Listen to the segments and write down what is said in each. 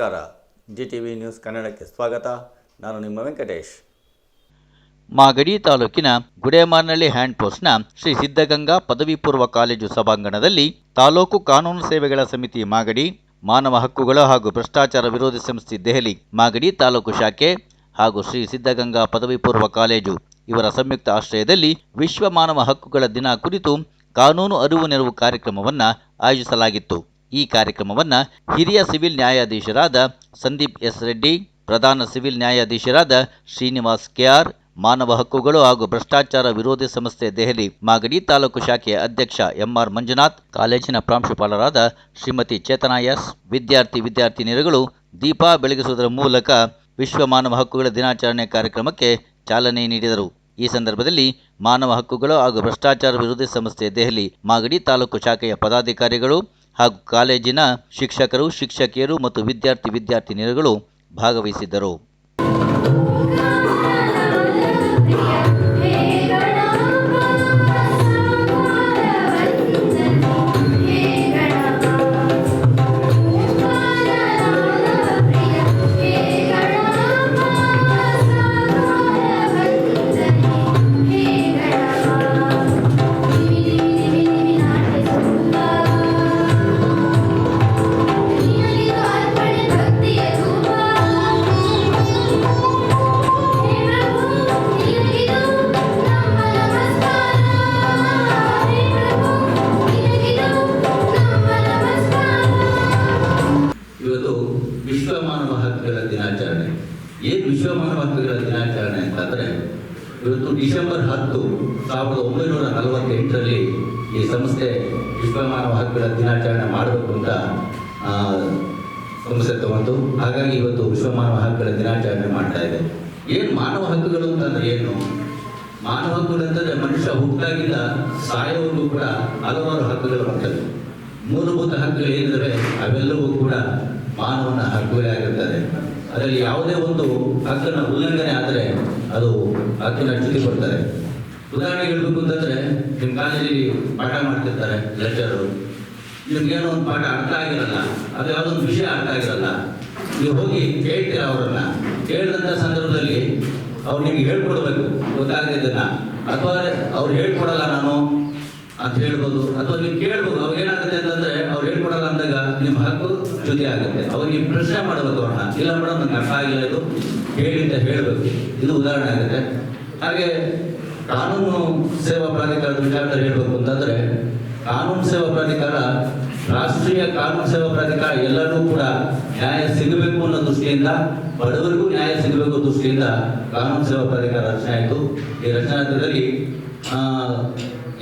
ನಮಸ್ಕಾರ. G T V news ಕನ್ನಡಕ್ಕೆ ಸ್ವಾಗತ. ನಾನು ನಿಮ್ಮ ವೆಂಕಟೇಶ್. ಮಾಗಡಿ ತಾಲೂಕಿನ ಗುಡೇಮಾರ್ನಳ್ಳಿ ಹ್ಯಾಂಡ್ ಪೋಸ್ಟ್ನ ಶ್ರೀ ಸಿದ್ಧಗಂಗಾ ಪದವಿ ಪೂರ್ವ ಕಾಲೇಜು ಸಭಾಂಗಣದಲ್ಲಿ ತಾಲೂಕು ಕಾನೂನು ಸೇವೆಗಳ ಸಮಿತಿ ಮಾಗಡಿ, ಮಾನವ ಹಕ್ಕುಗಳು ಹಾಗೂ ಭ್ರಷ್ಟಾಚಾರ ವಿರೋಧಿ ಸಂಸ್ಥೆ ದೆಹಲಿ, ಮಾಗಡಿ ತಾಲೂಕು ಶಾಖೆ ಹಾಗೂ ಶ್ರೀ ಸಿದ್ಧಗಂಗಾ ಪದವಿ ಪೂರ್ವ ಕಾಲೇಜು ಇವರ ಸಂಯುಕ್ತ ಆಶ್ರಯದಲ್ಲಿ ವಿಶ್ವ ಮಾನವ ಹಕ್ಕುಗಳ ದಿನ ಕುರಿತು ಕಾನೂನು ಅರಿವು ನೆರವು ಕಾರ್ಯಕ್ರಮವನ್ನು ಆಯೋಜಿಸಲಾಗಿತ್ತು. ಈ ಕಾರ್ಯಕ್ರಮವನ್ನು ಹಿರಿಯ ಸಿವಿಲ್ ನ್ಯಾಯಾಧೀಶರಾದ ಸಂದೀಪ್ ಎಸ್ ರೆಡ್ಡಿ, ಪ್ರಧಾನ ಸಿವಿಲ್ ನ್ಯಾಯಾಧೀಶರಾದ ಶ್ರೀನಿವಾಸ್ ಕೆಆರ್, ಮಾನವ ಹಕ್ಕುಗಳು ಹಾಗೂ ಭ್ರಷ್ಟಾಚಾರ ವಿರೋಧಿ ಸಂಸ್ಥೆ ದೆಹಲಿ, ಮಾಗಡಿ ತಾಲೂಕು ಶಾಖೆಯ ಅಧ್ಯಕ್ಷ ಎಂಆರ್ ಮಂಜುನಾಥ್, ಕಾಲೇಜಿನ ಪ್ರಾಂಶುಪಾಲರಾದ ಶ್ರೀಮತಿ ಚೇತನಾ ಎಸ್, ವಿದ್ಯಾರ್ಥಿ ವಿದ್ಯಾರ್ಥಿನಿಯರುಗಳು ದೀಪ ಬೆಳಗಿಸುವುದರ ಮೂಲಕ ವಿಶ್ವ ಮಾನವ ಹಕ್ಕುಗಳ ದಿನಾಚರಣೆ ಕಾರ್ಯಕ್ರಮಕ್ಕೆ ಚಾಲನೆ ನೀಡಿದರು. ಈ ಸಂದರ್ಭದಲ್ಲಿ ಮಾನವ ಹಕ್ಕುಗಳು ಹಾಗೂ ಭ್ರಷ್ಟಾಚಾರ ವಿರೋಧಿ ಸಂಸ್ಥೆ ದೆಹಲಿ, ಮಾಗಡಿ ತಾಲೂಕು ಶಾಖೆಯ ಪದಾಧಿಕಾರಿಗಳು ಹಾಗೂ ಕಾಲೇಜಿನ ಶಿಕ್ಷಕರು ಶಿಕ್ಷಕಿಯರು ಮತ್ತು ವಿದ್ಯಾರ್ಥಿ ವಿದ್ಯಾರ್ಥಿನಿಯರುಗಳು ಭಾಗವಹಿಸಿದ್ದರು. ವಿಶ್ವ ಹಕ್ಕುಗಳ ದಿನಾಚರಣೆ ಅಂತಂದ್ರೆ ಇವತ್ತು ಡಿಸೆಂಬರ್ ಹತ್ತು ಸಾವಿರದ ಒಂಬೈನೂರ ನಲವತ್ತೆಂಟರಲ್ಲಿ ಈ ಸಂಸ್ಥೆ ವಿಶ್ವ ಮಾನವ ಹಕ್ಕುಗಳ ದಿನಾಚರಣೆ ಮಾಡಬೇಕು ಅಂತ ಸಂಸ್ಥೆ ತಗೊಂಡು. ಹಾಗಾಗಿ ಇವತ್ತು ವಿಶ್ವ ಮಾನವ ಹಕ್ಕುಗಳ ದಿನಾಚರಣೆ ಮಾಡ್ತಾ ಇದೆ. ಏನು ಮಾನವ ಹಕ್ಕುಗಳು ಅಂತಂದ್ರೆ ಏನು? ಮಾನವ ಹಕ್ಕುಗಳು ಅಂತಂದ್ರೆ ಮನುಷ್ಯ ಹುಟ್ಟಾಗಿಲ್ಲ ಸಾಯೋವರೆಗೂ ಕೂಡ ಹಲವಾರು ಹಕ್ಕುಗಳು ಬರ್ತವೆ ಮೂಲಭೂತ ಹಕ್ಕುಗಳು ಏನಿದಾವೆ? ಅವೆಲ್ಲವೂ ಕೂಡ ಮಾನವನ ಹಕ್ಕುಗಳೇ ಆಗಿರ್ತದೆ. ಅದರಲ್ಲಿ ಯಾವುದೇ ಒಂದು ಹಕ್ಕನ್ನ ಉಲ್ಲಂಘನೆ ಆದರೆ ಅದು ಹಕ್ಕಿನ ಜೊತೆ ಕೊಡ್ತಾರೆ. ಉದಾಹರಣೆ ಹೇಳ್ಬೇಕು ಅಂತಂದ್ರೆ, ನಿಮ್ಮ ಕಾಲೇಜಲ್ಲಿ ಪಾಠ ಮಾಡ್ತಿರ್ತಾರೆ ಲೆಕ್ಚರರು ನಿಮ್ಗೇನೋ ಒಂದು ಪಾಠ ಅರ್ಥ ಆಗಿರಲ್ಲ, ಅದು ಯಾವುದೋ ಒಂದು ವಿಷಯ ಅರ್ಥ ಆಗಿರಲ್ಲ, ನೀವು ಹೋಗಿ ಕೇಳ್ತೀರ ಅವರನ್ನು? ಕೇಳಿದಂಥ ಸಂದರ್ಭದಲ್ಲಿ ಅವ್ರು ನಿಮ್ಗೆ ಹೇಳ್ಕೊಡ್ಬೇಕು ಗೊತ್ತಾಗದಿದ್ದನ್ನು ಅಥವಾ ಅವ್ರು ಹೇಳ್ಕೊಡಲ್ಲ ನಾನು ಅಂತ ಹೇಳ್ಬೋದು, ಅಥವಾ ನೀವು ಕೇಳ್ಬೋದು ಅವಾಗ ಏನಾಗುತ್ತೆ ಅಂತಂದ್ರೆ, ಅವ್ರು ಹೇಳ್ಕೊಡಲ್ಲ ಅಂದಾಗ ನಿಮ್ಮ ಹಕ್ಕು ಜೊತೆ ಆಗುತ್ತೆ ಅವ್ರಿಗೆ ಪ್ರಶ್ನೆ ಮಾಡಬೇಕು ಅವ್ರನ್ನ. ಇಲ್ಲ ಮೇಡಮ್, ನಂಗೆ ಅರ್ಥ ಆಗಿಲ್ಲ ಇದು. ಹೇಳಿ ಅಂತ ಹೇಳಬೇಕು. ಇದು ಉದಾಹರಣೆ ಆಗುತ್ತೆ ಹಾಗೆ ಕಾನೂನು ಸೇವಾ ಪ್ರಾಧಿಕಾರದ ವಿಚಾರದಲ್ಲಿ ಹೇಳಬೇಕು ಅಂತಂದ್ರೆ, ಕಾನೂನು ಸೇವಾ ಪ್ರಾಧಿಕಾರ, ರಾಷ್ಟ್ರೀಯ ಕಾನೂನು ಸೇವಾ ಪ್ರಾಧಿಕಾರ ಎಲ್ಲರಿಗೂ ಕೂಡ ನ್ಯಾಯ ಸಿಗಬೇಕು ಅನ್ನೋ ದೃಷ್ಟಿಯಿಂದ, ಬಡವರಿಗೂ ನ್ಯಾಯ ಸಿಗಬೇಕು ದೃಷ್ಟಿಯಿಂದ ಕಾನೂನು ಸೇವಾ ಪ್ರಾಧಿಕಾರ ರಚನೆ ಆಯಿತು. ಈ ರಚನಾದಲ್ಲಿ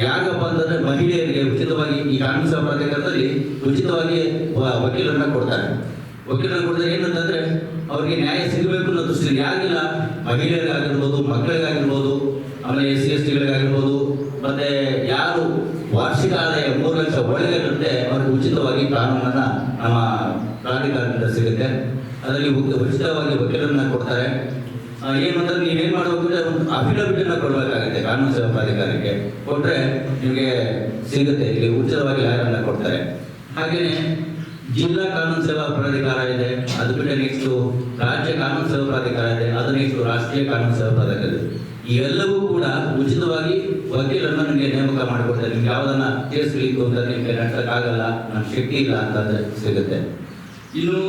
ಯಾಕಪ್ಪ ಅಂತಂದ್ರೆ ಮಹಿಳೆಯರಿಗೆ ಉಚಿತವಾಗಿ ಈ ಕಾನೂನು ಸೇವಾ ಪ್ರಾಧಿಕಾರದಲ್ಲಿ ಉಚಿತವಾಗಿ ವಕೀಲರನ್ನ ಕೊಡ್ತಾರೆ. ವಕೀಲರನ್ನ ಕೊಡಿದ್ರೆ ಏನಂತಂದ್ರೆ ಅವರಿಗೆ ನ್ಯಾಯ ಸಿಗಬೇಕು ಅನ್ನೋ ದೃಷ್ಟಿಯಲ್ಲಿ ಯಾರಿಗಿಲ್ಲ. ಮಹಿಳೆಯರಿಗಾಗಿರ್ಬೋದು ಮಕ್ಕಳಿಗಾಗಿರ್ಬೋದು ಆಮೇಲೆ ಎಸ್ ಸಿ ಎಸ್ ಟಿಗಳಿಗಾಗಿರ್ಬೋದು ಮತ್ತೆ ಯಾರು ವಾರ್ಷಿಕ ಆದಾಯ ಮೂರು ಲಕ್ಷ ಒಳಗೆ ಇರುತ್ತೆ ಅವ್ರಿಗೆ ಉಚಿತವಾಗಿ ಕಾನೂನನ್ನ ನಮ್ಮ ಪ್ರಾಧಿಕಾರದಿಂದ ಸಿಗುತ್ತೆ. ಅದರಲ್ಲಿ ಉಚಿತವಾಗಿ ವಕೀಲರನ್ನ ಕೊಡ್ತಾರೆ. ಆ, ಏನು ಅಂತಂದ್ರೆ ಮಾಡಬೇಕು ಮಾಡ್ಬೇಕು ಅಂದ್ರೆ ಒಂದು ಅಫಿಡವಿಟ್ ಅನ್ನ ಕೊಡ್ಬೇಕಾಗುತ್ತೆ ಕಾನೂನು ಸೇವಾ ಪ್ರಾಧಿಕಾರಕ್ಕೆ. ಕೊಟ್ರೆ ನಿಮಗೆ ಸಿಗುತ್ತೆ ಇಲ್ಲಿ ಉಚಿತವಾಗಿ ಲಾಯರನ್ನ ಕೊಡ್ತಾರೆ. ಹಾಗೇನೆ ಜಿಲ್ಲಾ ಕಾನೂನು ಸೇವಾ ಪ್ರಾಧಿಕಾರ ಇದೆ, ಅದು ಬಿಟ್ಟರೆ ನೆಕ್ಸ್ಟ್ ರಾಜ್ಯ ಕಾನೂನು ಸೇವಾ ಪ್ರಾಧಿಕಾರ ಇದೆ, ಅದು ನೆಕ್ಸ್ಟ್ ರಾಷ್ಟ್ರೀಯ ಕಾನೂನು ಸೇವಾ ಪ್ರಾಧಿಕಾರ ಇದೆ. ಎಲ್ಲವೂ ಕೂಡ ಉಚಿತವಾಗಿ ವಕೀಲರನ್ನು ನಿಮಗೆ ನೇಮಕ ಮಾಡಿಕೊಡ್ತಾರೆ. ನಿಮ್ಗೆ ಯಾವ್ದನ್ನ ತೀರಿಸಬೇಕು ಅಂತ ನಿಮಗೆ ನಡೆಸಕ್ಕಾಗಲ್ಲ ನನ್ನ ಶಕ್ತಿ ಇಲ್ಲ ಅಂತಂದ್ರೆ ಸಿಗುತ್ತೆ. ಇನ್ನು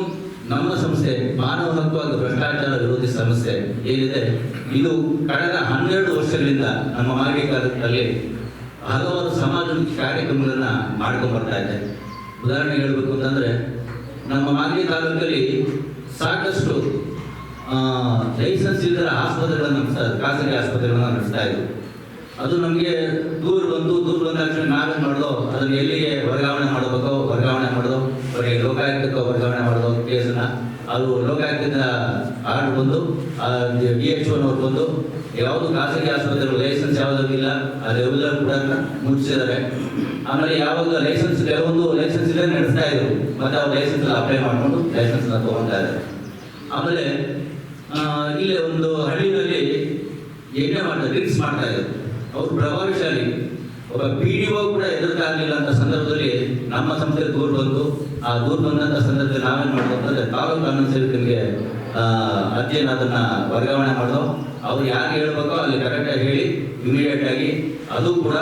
ನಮ್ಮ ಸಂಸ್ಥೆ, ಮಾನವ ಹಕ್ಕು ಹಾಗೂ ಭ್ರಷ್ಟಾಚಾರ ವಿರೋಧಿ ಸಂಸ್ಥೆ ಏನಿದೆ, ಇದು ಕಳೆದ ಹನ್ನೆರಡು ವರ್ಷಗಳಿಂದ ನಮ್ಮ ತಾಲೂಕಿನಲ್ಲಿ ಹಲವಾರು ಸಮಾಜಮುಖಿ ಕಾರ್ಯಕ್ರಮಗಳನ್ನ ಮಾಡ್ಕೊಂಡು ಬರ್ತಾ ಇದೆ. ಉದಾಹರಣೆ ಹೇಳ್ಬೇಕು ಅಂತಂದ್ರೆ, ನಮ್ಮ ಮಾದರಿ ತಾಲೂಕಲ್ಲಿ ಸಾಕಷ್ಟು ಲೈಸೆನ್ಸ್ ಇಲ್ಲದ ಆಸ್ಪತ್ರೆಗಳನ್ನು ನಡೆಸ್ತಾ ಖಾಸಗಿ ಆಸ್ಪತ್ರೆಗಳನ್ನು ನಡೆಸ್ತಾ ಇದ್ರು. ಅದು ನಮಗೆ ದೂರ ಬಂದು, ದೂರ ಬಂದ ತಕ್ಷಣ ನಾವೇನು ಮಾಡೋದು, ಅದನ್ನು ಎಲ್ಲಿಗೆ ವರ್ಗಾವಣೆ ಮಾಡಬೇಕೋ, ವರ್ಗಾವಣೆ ಮಾಡೋದು, ಅವರಿಗೆ ಲೋಕಾಯುಕ್ತಕ್ಕೆ ವರ್ಗಾವಣೆ ಮಾಡೋದು ಕೇಸನ್ನ, ಅದು ಲೋಕಾಯುಕ್ತದ ಆರ್ಡರ್ ಬಂದು ಬಿ ಎಚ್ ಓನವ್ರು ಬಂದು, ಯಾವುದು ಖಾಸಗಿ ಆಸ್ಪತ್ರೆಗಳು ಲೈಸೆನ್ಸ್ ಯಾವುದೂ ಇಲ್ಲ ಅದೆಲ್ಲ ಕೂಡ ಮುಚ್ಚಿದ್ದಾರೆ. ಆಮೇಲೆ ಯಾವಾಗ ಲೈಸೆನ್ಸ್ ಕೆಲವೊಂದು ನಡೆಸ್ತಾ ಇದ್ರು ಮತ್ತೆ ಅವ್ರು ಲೈಸೆನ್ಸ್ ಅಪ್ಲೈ ಮಾಡ್ಕೊಂಡು ಲೈಸೆನ್ಸ್ ತಗೊಂತಾ ಇದ್ದಾರೆ. ಆಮೇಲೆ ಇಲ್ಲಿ ಒಂದು ಹಳ್ಳಿನಲ್ಲಿ ಯಜ್ಞ ಮಾಡ್ತಾರೆ, ರಿಕ್ಸ್ ಮಾಡ್ತಾ ಇದ್ರು ಅವ್ರು ಪ್ರಭಾವಶಾಲಿ. ಒಬ್ಬ ಪಿ ಡಿ ಒ ಕೂಡ ಎದುರಾಗಲಿಲ್ಲ ಅಂತ ಸಂದರ್ಭದಲ್ಲಿ ನಮ್ಮ ಸಂಸ್ಥೆ ದೂರು ಬಂತು. ಆ ದೂರು ಬಂದಂತ ಸಂದರ್ಭದಲ್ಲಿ ನಾವೇನ್ ಮಾಡ್ತಾರೆ ಅಂತಂದ್ರೆ ತಾಲೂಕು ಕಾನೂನು ಸೇವಕರಿಗೆ ಅಧ್ಯಯನ ಅದನ್ನ ವರ್ಗಾವಣೆ ಮಾಡೋ ಅವ್ರು ಯಾರು ಹೇಳ್ಬೇಕೋ ಅಲ್ಲಿ ಕರೆಕ್ಟಾಗಿ ಹೇಳಿ ಇಮಿಡಿಯೇಟ್ ಆಗಿ ಅದು ಕೂಡ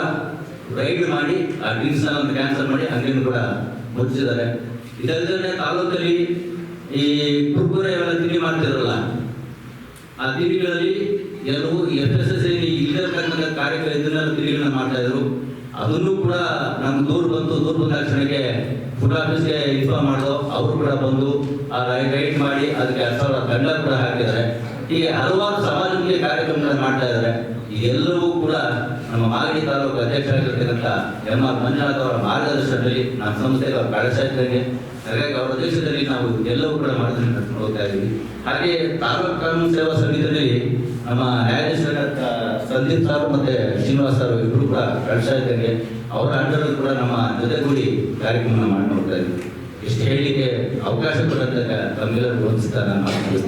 ರೈಡ್ ಮಾಡಿ, ಆ ಡ್ರಿಂಕ್ಸ್ ಅನ್ನು ಕ್ಯಾನ್ಸಲ್ ಮಾಡಿ ಅಂಗಡಿಯನ್ನು ಕೂಡ ಮುಚ್ಚಿದ್ದಾರೆ ಇದಲ್ಲದೆ ತಾಲೂಕಲ್ಲಿ ಈ ಕುರ್ಕುರೆ ಎಲ್ಲ ತಿಂಡಿ ಮಾಡ್ತಿರಲ್ಲ, ಆ ತಿಂಡಿಗಳಲ್ಲಿ ಎಲ್ಲರೂ ಎಫ್ ಎಸ್ ಎಸ್ ಐ ಕಾರ್ಯಕ್ರಮ ಇದನ್ನ ತಿಂಡಿಗಳನ್ನ ಮಾಡ್ತಾ ಇದ್ರು. ಅದನ್ನು ಕೂಡ ನಮ್ಗೆ ದೂರ ಬಂತು, ದೂರ ಬಂದ ತಕ್ಷಣಕ್ಕೆ ಫುಡ್ ಆಫೀಸ್ಗೆ ಇನ್ಫಾರ್ಮ್ ಮಾಡೋ ಅವರು ಕೂಡ ಬಂದು ಆ ರೈಡ್ ಮಾಡಿ ಅದಕ್ಕೆ ಎರಡು ಸಾವಿರ ದಂಡ ಕೂಡ ಹಾಕಿದ್ದಾರೆ. ಹೀಗೆ ಹಲವಾರು ಸಮಾಜಮುಖಿ ಕಾರ್ಯಕ್ರಮಗಳನ್ನ ಮಾಡ್ತಾ ಇದ್ದಾರೆ. ಇದೆಲ್ಲವೂ ಕೂಡ ನಮ್ಮ ಮಾಗಡಿ ತಾಲೂಕು ಅಧ್ಯಕ್ಷರಾಗಿರ್ತಕ್ಕಂಥ ಎಂ ಆರ್ ಮಂಜುನಾಥ್ ಅವರ ಮಾರ್ಗದರ್ಶನದಲ್ಲಿ ನಮ್ಮ ಸಂಸ್ಥೆಯ ಅವ್ರ ಹಾಗಾಗಿ ಅವರ ದೇಶದಲ್ಲಿ ನಾವು ಎಲ್ಲವೂ ಕೂಡ ಮಾಡಿದ್ರೆ ಕರ್ಕೊಂಡು ಹೋಗ್ತಾ ಇದ್ದೀವಿ. ಹಾಗೆ ತಾಲೂಕು ಕಾನೂನು ಸೇವಾ ಸಮಿತಿಯಲ್ಲಿ ನಮ್ಮ ನ್ಯಾಯಾಧೀಶರಾದ ಸಂದೀಪ್ ಸರ್ ಮತ್ತೆ ಶ್ರೀನಿವಾಸ್ ಸರ್ ಇಬ್ಬರು ಕೂಡ ಕಳಿಸ್ತಾ ಅವರ ಅಂಡರಲ್ಲಿ ಕೂಡ ನಮ್ಮ ಜೊತೆಗೂಡಿ ಕಾರ್ಯಕ್ರಮ ಮಾಡಿ ಇದ್ದೀವಿ. ಇಷ್ಟು ಹೇಳಲಿಕ್ಕೆ ಅವಕಾಶ ಕೊಟ್ಟಂತ ತಮ್ಮೆಲ್ಲರೂ ವಂದಿಸ್ತಾ ನಾನು ಮಾತು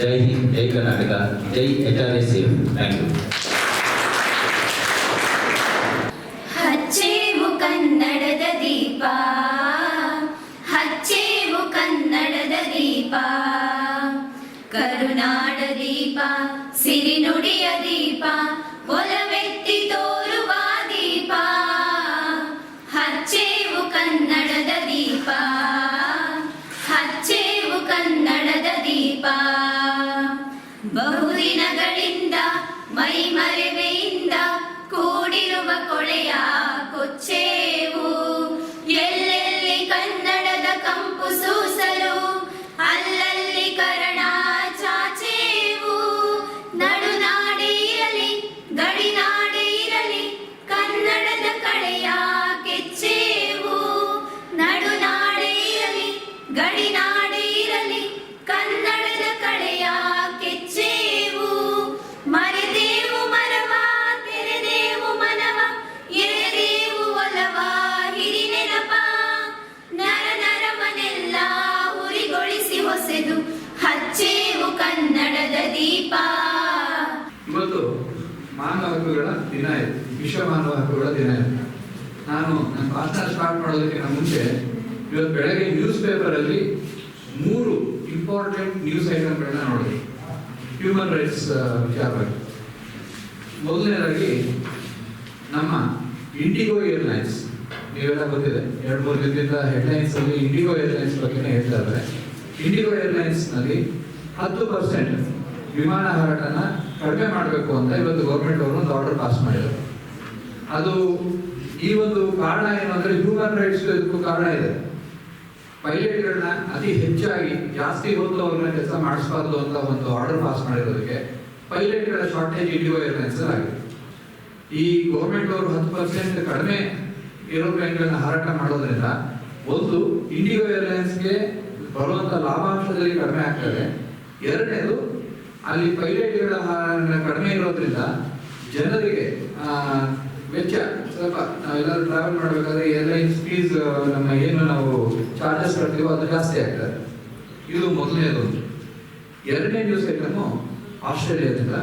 ಜೈ ಹಿಂದ್, ಜೈ ಕರ್ನಾಟಕ, ಜೈ H R S thank you. ಕರುನಾಡ ದೀಪ ಸಿರಿನುಡಿಯ ದೀಪ, ಒಲವೆತ್ತಿ ತೋರುವ ದೀಪ. ಹಚ್ಚೇವು ಕನ್ನಡದ ದೀಪ, ಹಚ್ಚೇವು ಕನ್ನಡದ ದೀಪ. ಬಹುದಿನಗಳಿಂದ ಮೈ ಮರೆವೆಯಿಂದ ಕೂಡಿರುವ ಕೊಳೆಯ ಕೊಚ್ಚೇವು. ಎಲ್ಲೆಲ್ಲಿ ಕನ್ನಡದ ಕಂಪು ಹೊಸೆದು ಹಚ್ಚೇವು ಕನ್ನಡದ ದೀಪ. ಇವತ್ತು ಮಾನವ ಹಕ್ಕುಗಳ ದಿನ ಇದೆ. ವಿಶ್ವ ಮಾನವ ಹಕ್ಕುಗಳ ದಿನ ಇದೆ. ನಾನು ನನ್ನ ಭಾಷಣ ಸ್ಟಾರ್ಟ್ ಮಾಡೋದಕ್ಕಿಂತ ಮುಂಚೆ ಇವತ್ತು ಬೆಳಗ್ಗೆ ನ್ಯೂಸ್ ಪೇಪರಲ್ಲಿ ಮೂರು ಇಂಪಾರ್ಟೆಂಟ್ ನ್ಯೂಸ್ ಐಟಮ್ಗಳನ್ನ ನೋಡಿದೆ. ಹ್ಯೂಮನ್ ರೈಟ್ಸ್ ವಿಚಾರವಾಗಿ ಮೊದಲನೇದಾಗಿ ನಮ್ಮ ಇಂಡಿಗೋ ಏರ್ಲೈನ್ಸ್ ನೀವೆಲ್ಲ ಗೊತ್ತಿದೆ, ಎರಡು ಮೂರು ದಿನದಿಂದ ಹೆಡ್ಲೈನ್ಸ್ ಅಲ್ಲಿ ಇಂಡಿಗೋ ಏರ್ಲೈನ್ಸ್ ಬಗ್ಗೆನೇ ಹೇಳ್ತಾ ಇದ್ದಾರೆ. ಇಂಡಿಗೋ ಏರ್ಲೈನ್ಸ್ನಲ್ಲಿ ಹತ್ತು ಪರ್ಸೆಂಟ್ ವಿಮಾನ ಹಾರಾಟನ ಕಡಿಮೆ ಮಾಡಬೇಕು ಅಂತ ಇವತ್ತು ಗೌರ್ಮೆಂಟ್ ಅವರು ಒಂದು ಆರ್ಡರ್ ಪಾಸ್ ಮಾಡಿದರು. ಅದು ಈ ಒಂದು ಕಾರಣ ಏನು ಅಂದ್ರೆ ಹ್ಯೂಮನ್ ರೈಟ್ಸ್ ಇದಕ್ಕೂ ಕಾರಣ ಇದೆ. ಪೈಲಟ್ಗಳನ್ನ ಅತಿ ಹೆಚ್ಚಾಗಿ ಜಾಸ್ತಿ ಹೊತ್ತು ಅವ್ರನ್ನ ಕೆಲಸ ಮಾಡಿಸಬಾರ್ದು ಅಂತ ಒಂದು ಆರ್ಡರ್ ಪಾಸ್ ಮಾಡಿರೋದಕ್ಕೆ ಪೈಲಟ್ಗಳ ಶಾರ್ಟೇಜ್ ಇಂಡಿಗೋ ಏರ್ಲೈನ್ಸ್ ಆಗಿದೆ. ಈ ಗೌರ್ಮೆಂಟ್ ಅವರು ಹತ್ತು ಪರ್ಸೆಂಟ್ ಕಡಿಮೆ ಏರೋಪ್ಲೇನ್ಗಳನ್ನ ಹಾರಾಟ ಮಾಡೋದ್ರಿಂದ ಒಂದು ಇಂಡಿಗೋ ಏರ್ಲೈನ್ಸ್ಗೆ ಬರುವಂತ ಲಾಭಾಂಶದಲ್ಲಿ ಕಡಿಮೆ ಆಗ್ತದೆ. ಎರಡನೇದು, ಅಲ್ಲಿ ಪೈಲಟ್ಗಳ ಹಾ- ಕಡಿಮೆ ಇರೋದ್ರಿಂದ ಜನರಿಗೆ ವೆಚ್ಚ, ಸ್ವಲ್ಪ ನಾವೆಲ್ಲರೂ ಟ್ರಾವೆಲ್ ಮಾಡಬೇಕಾದ್ರೆ ಏರ್ಲೈನ್ಸ್ ಫೀಸ್ ನಮ್ಮ ಏನು ನಾವು ಚಾರ್ಜಸ್ ಕಟ್ತೀವೋ ಅದು ಜಾಸ್ತಿ ಆಗ್ತದೆ. ಇದು ಮೊದಲನೇದು. ಎರಡನೇ ನ್ಯೂಸ್ ಐಟಮು ಆಸ್ಟ್ರೇಲಿಯಾದಿಂದ.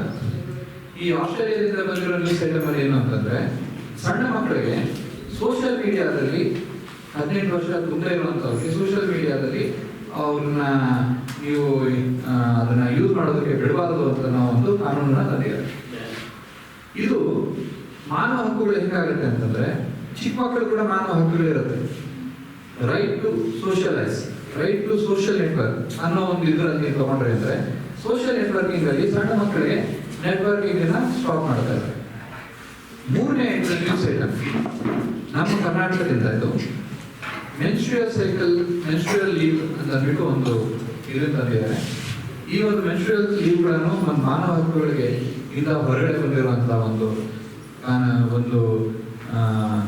ಈ ಆಸ್ಟ್ರೇಲಿಯಾದಿಂದ ಬಂದಿರೋ ನ್ಯೂಸ್ ಐಟಮ್ ಅಲ್ಲಿ ಏನು ಅಂತಂದ್ರೆ, ಸಣ್ಣ ಮಕ್ಕಳಿಗೆ ಸೋಷಿಯಲ್ ಮೀಡಿಯಾದಲ್ಲಿ ಹದಿನೆಂಟು ವರ್ಷ ತುಂಬ ಇರುವಂತವ್ರಿಗೆ ಸೋಷಿಯಲ್ ಮೀಡಿಯಾದಲ್ಲಿ ಅವ್ರನ್ನ ನೀವು ಅದನ್ನ ಯೂಸ್ ಮಾಡೋದಕ್ಕೆ ಬಿಡಬಾರದು ಅಂತ ನಾವು ಒಂದು ಕಾನೂನನ್ನ ತಂದಿದ್ದಾರೆ. ಇದು ಮಾನವ ಹಕ್ಕುಗಳು ಹೆಂಗಾಗುತ್ತೆ ಅಂತಂದ್ರೆ, ಚಿಕ್ಕ ಮಕ್ಕಳು ಕೂಡ ಮಾನವ ಹಕ್ಕುಗಳು ಇರುತ್ತೆ. Right to socialise right to social network ಅನ್ನೋ ಒಂದು ಇದರಲ್ಲಿ ತಗೊಂಡ್ರೆ ಅಂದ್ರೆ ಸೋಷಿಯಲ್ ನೆಟ್ವರ್ಕಿಂಗ್ ಅಲ್ಲಿ ಸಣ್ಣ ಮಕ್ಕಳಿಗೆ ನೆಟ್ವರ್ಕಿಂಗ್ ಸ್ಟಾಪ್ ಮಾಡ್ತಾ ಇದ್ದಾರೆ. ಮೂರನೇ ನ್ಯೂಸ್ ಐಟಮ್ ನಮ್ಮ ಕರ್ನಾಟಕದಿಂದ ಇದು. ಮೆನ್ಸ್ಟ್ರಿಯಲ್ ಸೈಕಲ್ ಮೆನ್ಸ್ಟ್ರಿಯಲ್ ಲೀವ್ ಅಂತ ಅಂದ್ಬಿಟ್ಟು ಒಂದು ಇದನ್ನ ತಂದಿದ್ದಾರೆ ಈ ಒಂದು ಮೆನ್ಸ್ಟ್ರಿಯಲ್ ಲೀವ್ಗಳನ್ನು ಒಂದು ಮಾನವ ಹಕ್ಕುಗಳಿಗೆ ಇಂದ ಹೊರಗಡೆ ಬಂದಿರುವಂತಹ ಒಂದು ಒಂದು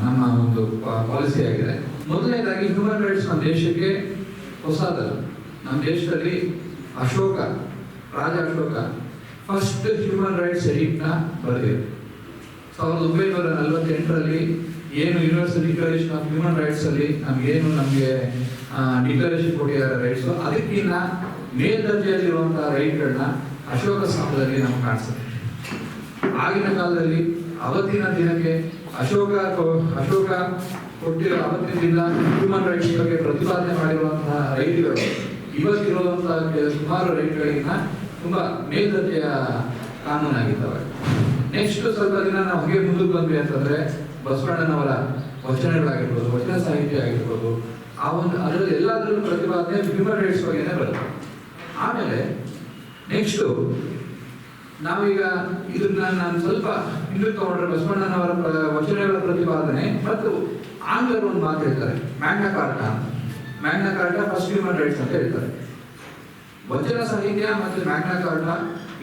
ನಮ್ಮ ಒಂದು ಪಾಲಿಸಿ ಆಗಿದೆ. ಮೊದಲನೇದಾಗಿ ಹ್ಯೂಮನ್ ರೈಟ್ಸ್ ನಮ್ಮ ದೇಶಕ್ಕೆ ಹೊಸದಲ್ಲ. ನಮ್ಮ ದೇಶದಲ್ಲಿ ಅಶೋಕ, ರಾಜ ಅಶೋಕ ಫಸ್ಟ್ ಹ್ಯೂಮನ್ ರೈಟ್ಸ್ ಎಡಿಟ್ನ ಬರೆದಿದೆ. ಸಾವಿರದ ಒಂಬೈನೂರ ನಲವತ್ತೆಂಟರಲ್ಲಿ ಏನು universal declaration of human rights ಅಲ್ಲಿ ನಮ್ಗೇನು ನಮಗೆ ಡಿಕ್ಲರೇಷನ್ ಕೊಟ್ಟಿದ್ದಾರೆ ರೈಟ್ಸ್ ಅದಕ್ಕಿಂತ ಮೇಲ್ದರ್ಜೆಯಲ್ಲಿರುವಂತಹ ರೈಟ್ಗಳನ್ನ ಅಶೋಕ ಸ್ಥಾನದಲ್ಲಿ ನಮ್ಗೆ ಕಾಣಿಸುತ್ತೆ. ಆಗಿನ ಕಾಲದಲ್ಲಿ ಅವತ್ತಿನ ದಿನಕ್ಕೆ ಅಶೋಕ ಅಶೋಕ ಕೊಟ್ಟಿರೋ ದಿನ ಹ್ಯೂಮನ್ ರೈಟ್ಸ್ ಬಗ್ಗೆ ಪ್ರತಿಪಾದನೆ ಮಾಡಿರುವಂತಹ ರೈಟ್ಗಳು, ಇವತ್ತಿರುವಂತಹ ಸುಮಾರು ರೈಟ್ಗಳಿಗಿಂತ ತುಂಬಾ ಮೇಲ್ದರ್ಜೆಯ ಕಾನೂನಾಗಿದ್ದಾವೆ. ನೆಕ್ಸ್ಟ್ ಸ್ವಲ್ಪ ದಿನ ನಾವು ಹಾಗೆ ಮುಂದಕ್ಕೆ ಬಂದ್ವಿ ಅಂತಂದ್ರೆ ಬಸವಣ್ಣನವರ ವಚನಗಳಾಗಿರ್ಬೋದು, ವಚನ ಸಾಹಿತ್ಯ ಆಗಿರ್ಬೋದು, ಆ ಒಂದು ಅದರಲ್ಲಿ ಎಲ್ಲದರಲ್ಲೂ ಪ್ರತಿಪಾದನೆ ಹ್ಯೂಮನ್ ರೈಟ್ಸ್ ಬಗ್ಗೆನೇ ಬರುತ್ತೆ. ಆಮೇಲೆ ನೆಕ್ಸ್ಟು ನಾವೀಗ ಇದನ್ನ ನಾನು ಸ್ವಲ್ಪ ಹಿಂದೂ ತಗೊಂಡ್ರೆ ಬಸವಣ್ಣನವರ ವಚನಗಳ ಪ್ರತಿಪಾದನೆ ಮತ್ತು ಆಂಗ್ಲರು ಒಂದು ಮಾತು ಹೇಳ್ತಾರೆ, Magna Carta. Magna Carta first human rights ಅಂತ ಹೇಳ್ತಾರೆ. ವಚನ ಸಾಹಿತ್ಯ ಮತ್ತು ಮ್ಯಾಗ್ನಾ ಕಾರ್ಟ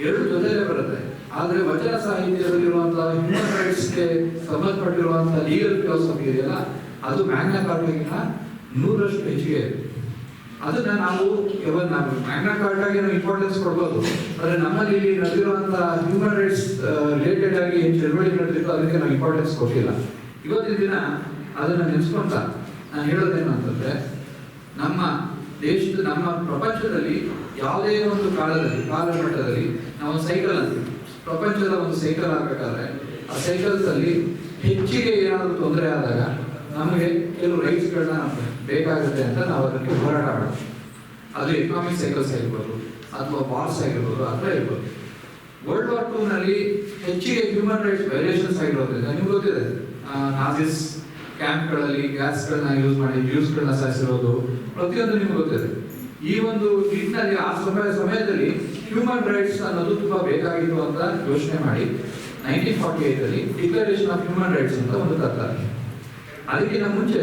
ಎರಡು ಜೊತೆಯಲ್ಲೇ ಬರುತ್ತೆ. ಆದ್ರೆ ವಚನ ಸಾಹಿತ್ಯದಲ್ಲಿರುವಂತಹ ಹ್ಯೂಮನ್ ರೈಟ್ಸ್ಗೆ ಸಂಬಂಧಪಟ್ಟಿರುವಂತಹ ಲೀಗಲ್ ಫಿಲಾಸಫಿ ಇದೆಯಲ್ಲ ಅದು ಮ್ಯಾಗ್ನಾ ಕಾರ್ಟಗಿಂತ ನೂರಷ್ಟು ಹೆಚ್ಚಿಗೆ ಇದೆ. ಅದನ್ನ ನಾವು ಕೇವಲ ನಾವು ಮ್ಯಾಗ್ನಾ ಕಾರ್ಟಾಗೆ ನಾವು ಇಂಪಾರ್ಟೆನ್ಸ್ ಕೊಡ್ಬೋದು. ಆದರೆ ನಮ್ಮಲ್ಲಿ ಇಲ್ಲಿ ನಡೆದಿರುವಂತಹ ಹ್ಯೂಮನ್ ರೈಟ್ಸ್ ರಿಲೇಟೆಡ್ ಆಗಿ ಏನು ಚಳವಳಿ ನಡೆದಿತ್ತು ಅದಕ್ಕೆ ನಾವು ಇಂಪಾರ್ಟೆನ್ಸ್ ಕೊಟ್ಟಿಲ್ಲ. ಇವತ್ತಿನ ದಿನ ಅದನ್ನ ನೆನೆಸ್ಕೊಂತ ನಾನು ಹೇಳೋದೇನು ಅಂತಂದ್ರೆ, ನಮ್ಮ ದೇಶದ, ನಮ್ಮ ಪ್ರಪಂಚದಲ್ಲಿ ಯಾವುದೇ ಒಂದು ಕಾಲದಲ್ಲಿ, ಕಾಲಘಟ್ಟದಲ್ಲಿ ನಾವು ಸೈಕಲ್ ಅಂತೀವಿ. ಪ್ರಪಂಚದ ಒಂದು ಸೈಕಲ್ ಆಗ್ಬೇಕಾದ್ರೆ ಆ ಸೈಕಲ್ಸ್ ಅಲ್ಲಿ ಹೆಚ್ಚಿಗೆ ಏನಾದರೂ ತೊಂದರೆ ಆದಾಗ ನಮಗೆ ಕೆಲವು ರೈಟ್ಸ್ಗಳನ್ನ ಗಳನ್ನ ಬೇಕಾಗುತ್ತೆ ಅಂತ ನಾವು ಅದಕ್ಕೆ ಹೋರಾಟ ಮಾಡ್ತೀವಿ ಅದು ಎಕನಾಮಿಕ್ ಸೈಕಲ್ಸ್ ಆಗಿರ್ಬೋದು, ಅಥವಾ ವಾರ್ಸ್ ಆಗಿರ್ಬೋದು ಅಥವಾ ಇರ್ಬೋದು. ವರ್ಲ್ಡ್ ವಾರ್ ಟೂ ನಲ್ಲಿ ಹೆಚ್ಚಿಗೆ ಹ್ಯೂಮನ್ ರೈಟ್ಸ್ ವೈಲೇಷನ್ಸ್ ಆಗಿರೋದ್ರಿಂದ ನಿಮ್ಗೆ ಗೊತ್ತಿದೆ ನಾಜಿಸ್ ಕ್ಯಾಂಪ್ಗಳಲ್ಲಿ ಗ್ಯಾಸ್ಗಳನ್ನ ಯೂಸ್ ಮಾಡಿ ಜ್ಯೂಸ್ಗಳನ್ನ ಸಾಯಿಸಿರೋದು, ಪ್ರತಿಯೊಂದು ನಿಮ್ಗೆ ಗೊತ್ತಿದೆ. ಈ ಒಂದು ನಿಟ್ಟಿನಲ್ಲಿ ಆ ಸಮಯ ಸಮಯದಲ್ಲಿ ಹ್ಯೂಮನ್ ರೈಟ್ಸ್ ಅನ್ನೋದು ತುಂಬಾ ಬೇಕಾಗಿತ್ತು ಅಂತ ಯೋಚನೆ ಮಾಡಿ ನೈನ್ಟೀನ್ ಫಾರ್ಟಿ ಏಟ್ ಅಲ್ಲಿ ಡಿಕ್ಲರೇಷನ್ ಆಫ್ ಹ್ಯೂಮನ್ ರೈಟ್ಸ್ ಅಂತ ಒಂದು ತರ್ತಾರೆ ಅದಕ್ಕಿಂತ ಮುಂಚೆ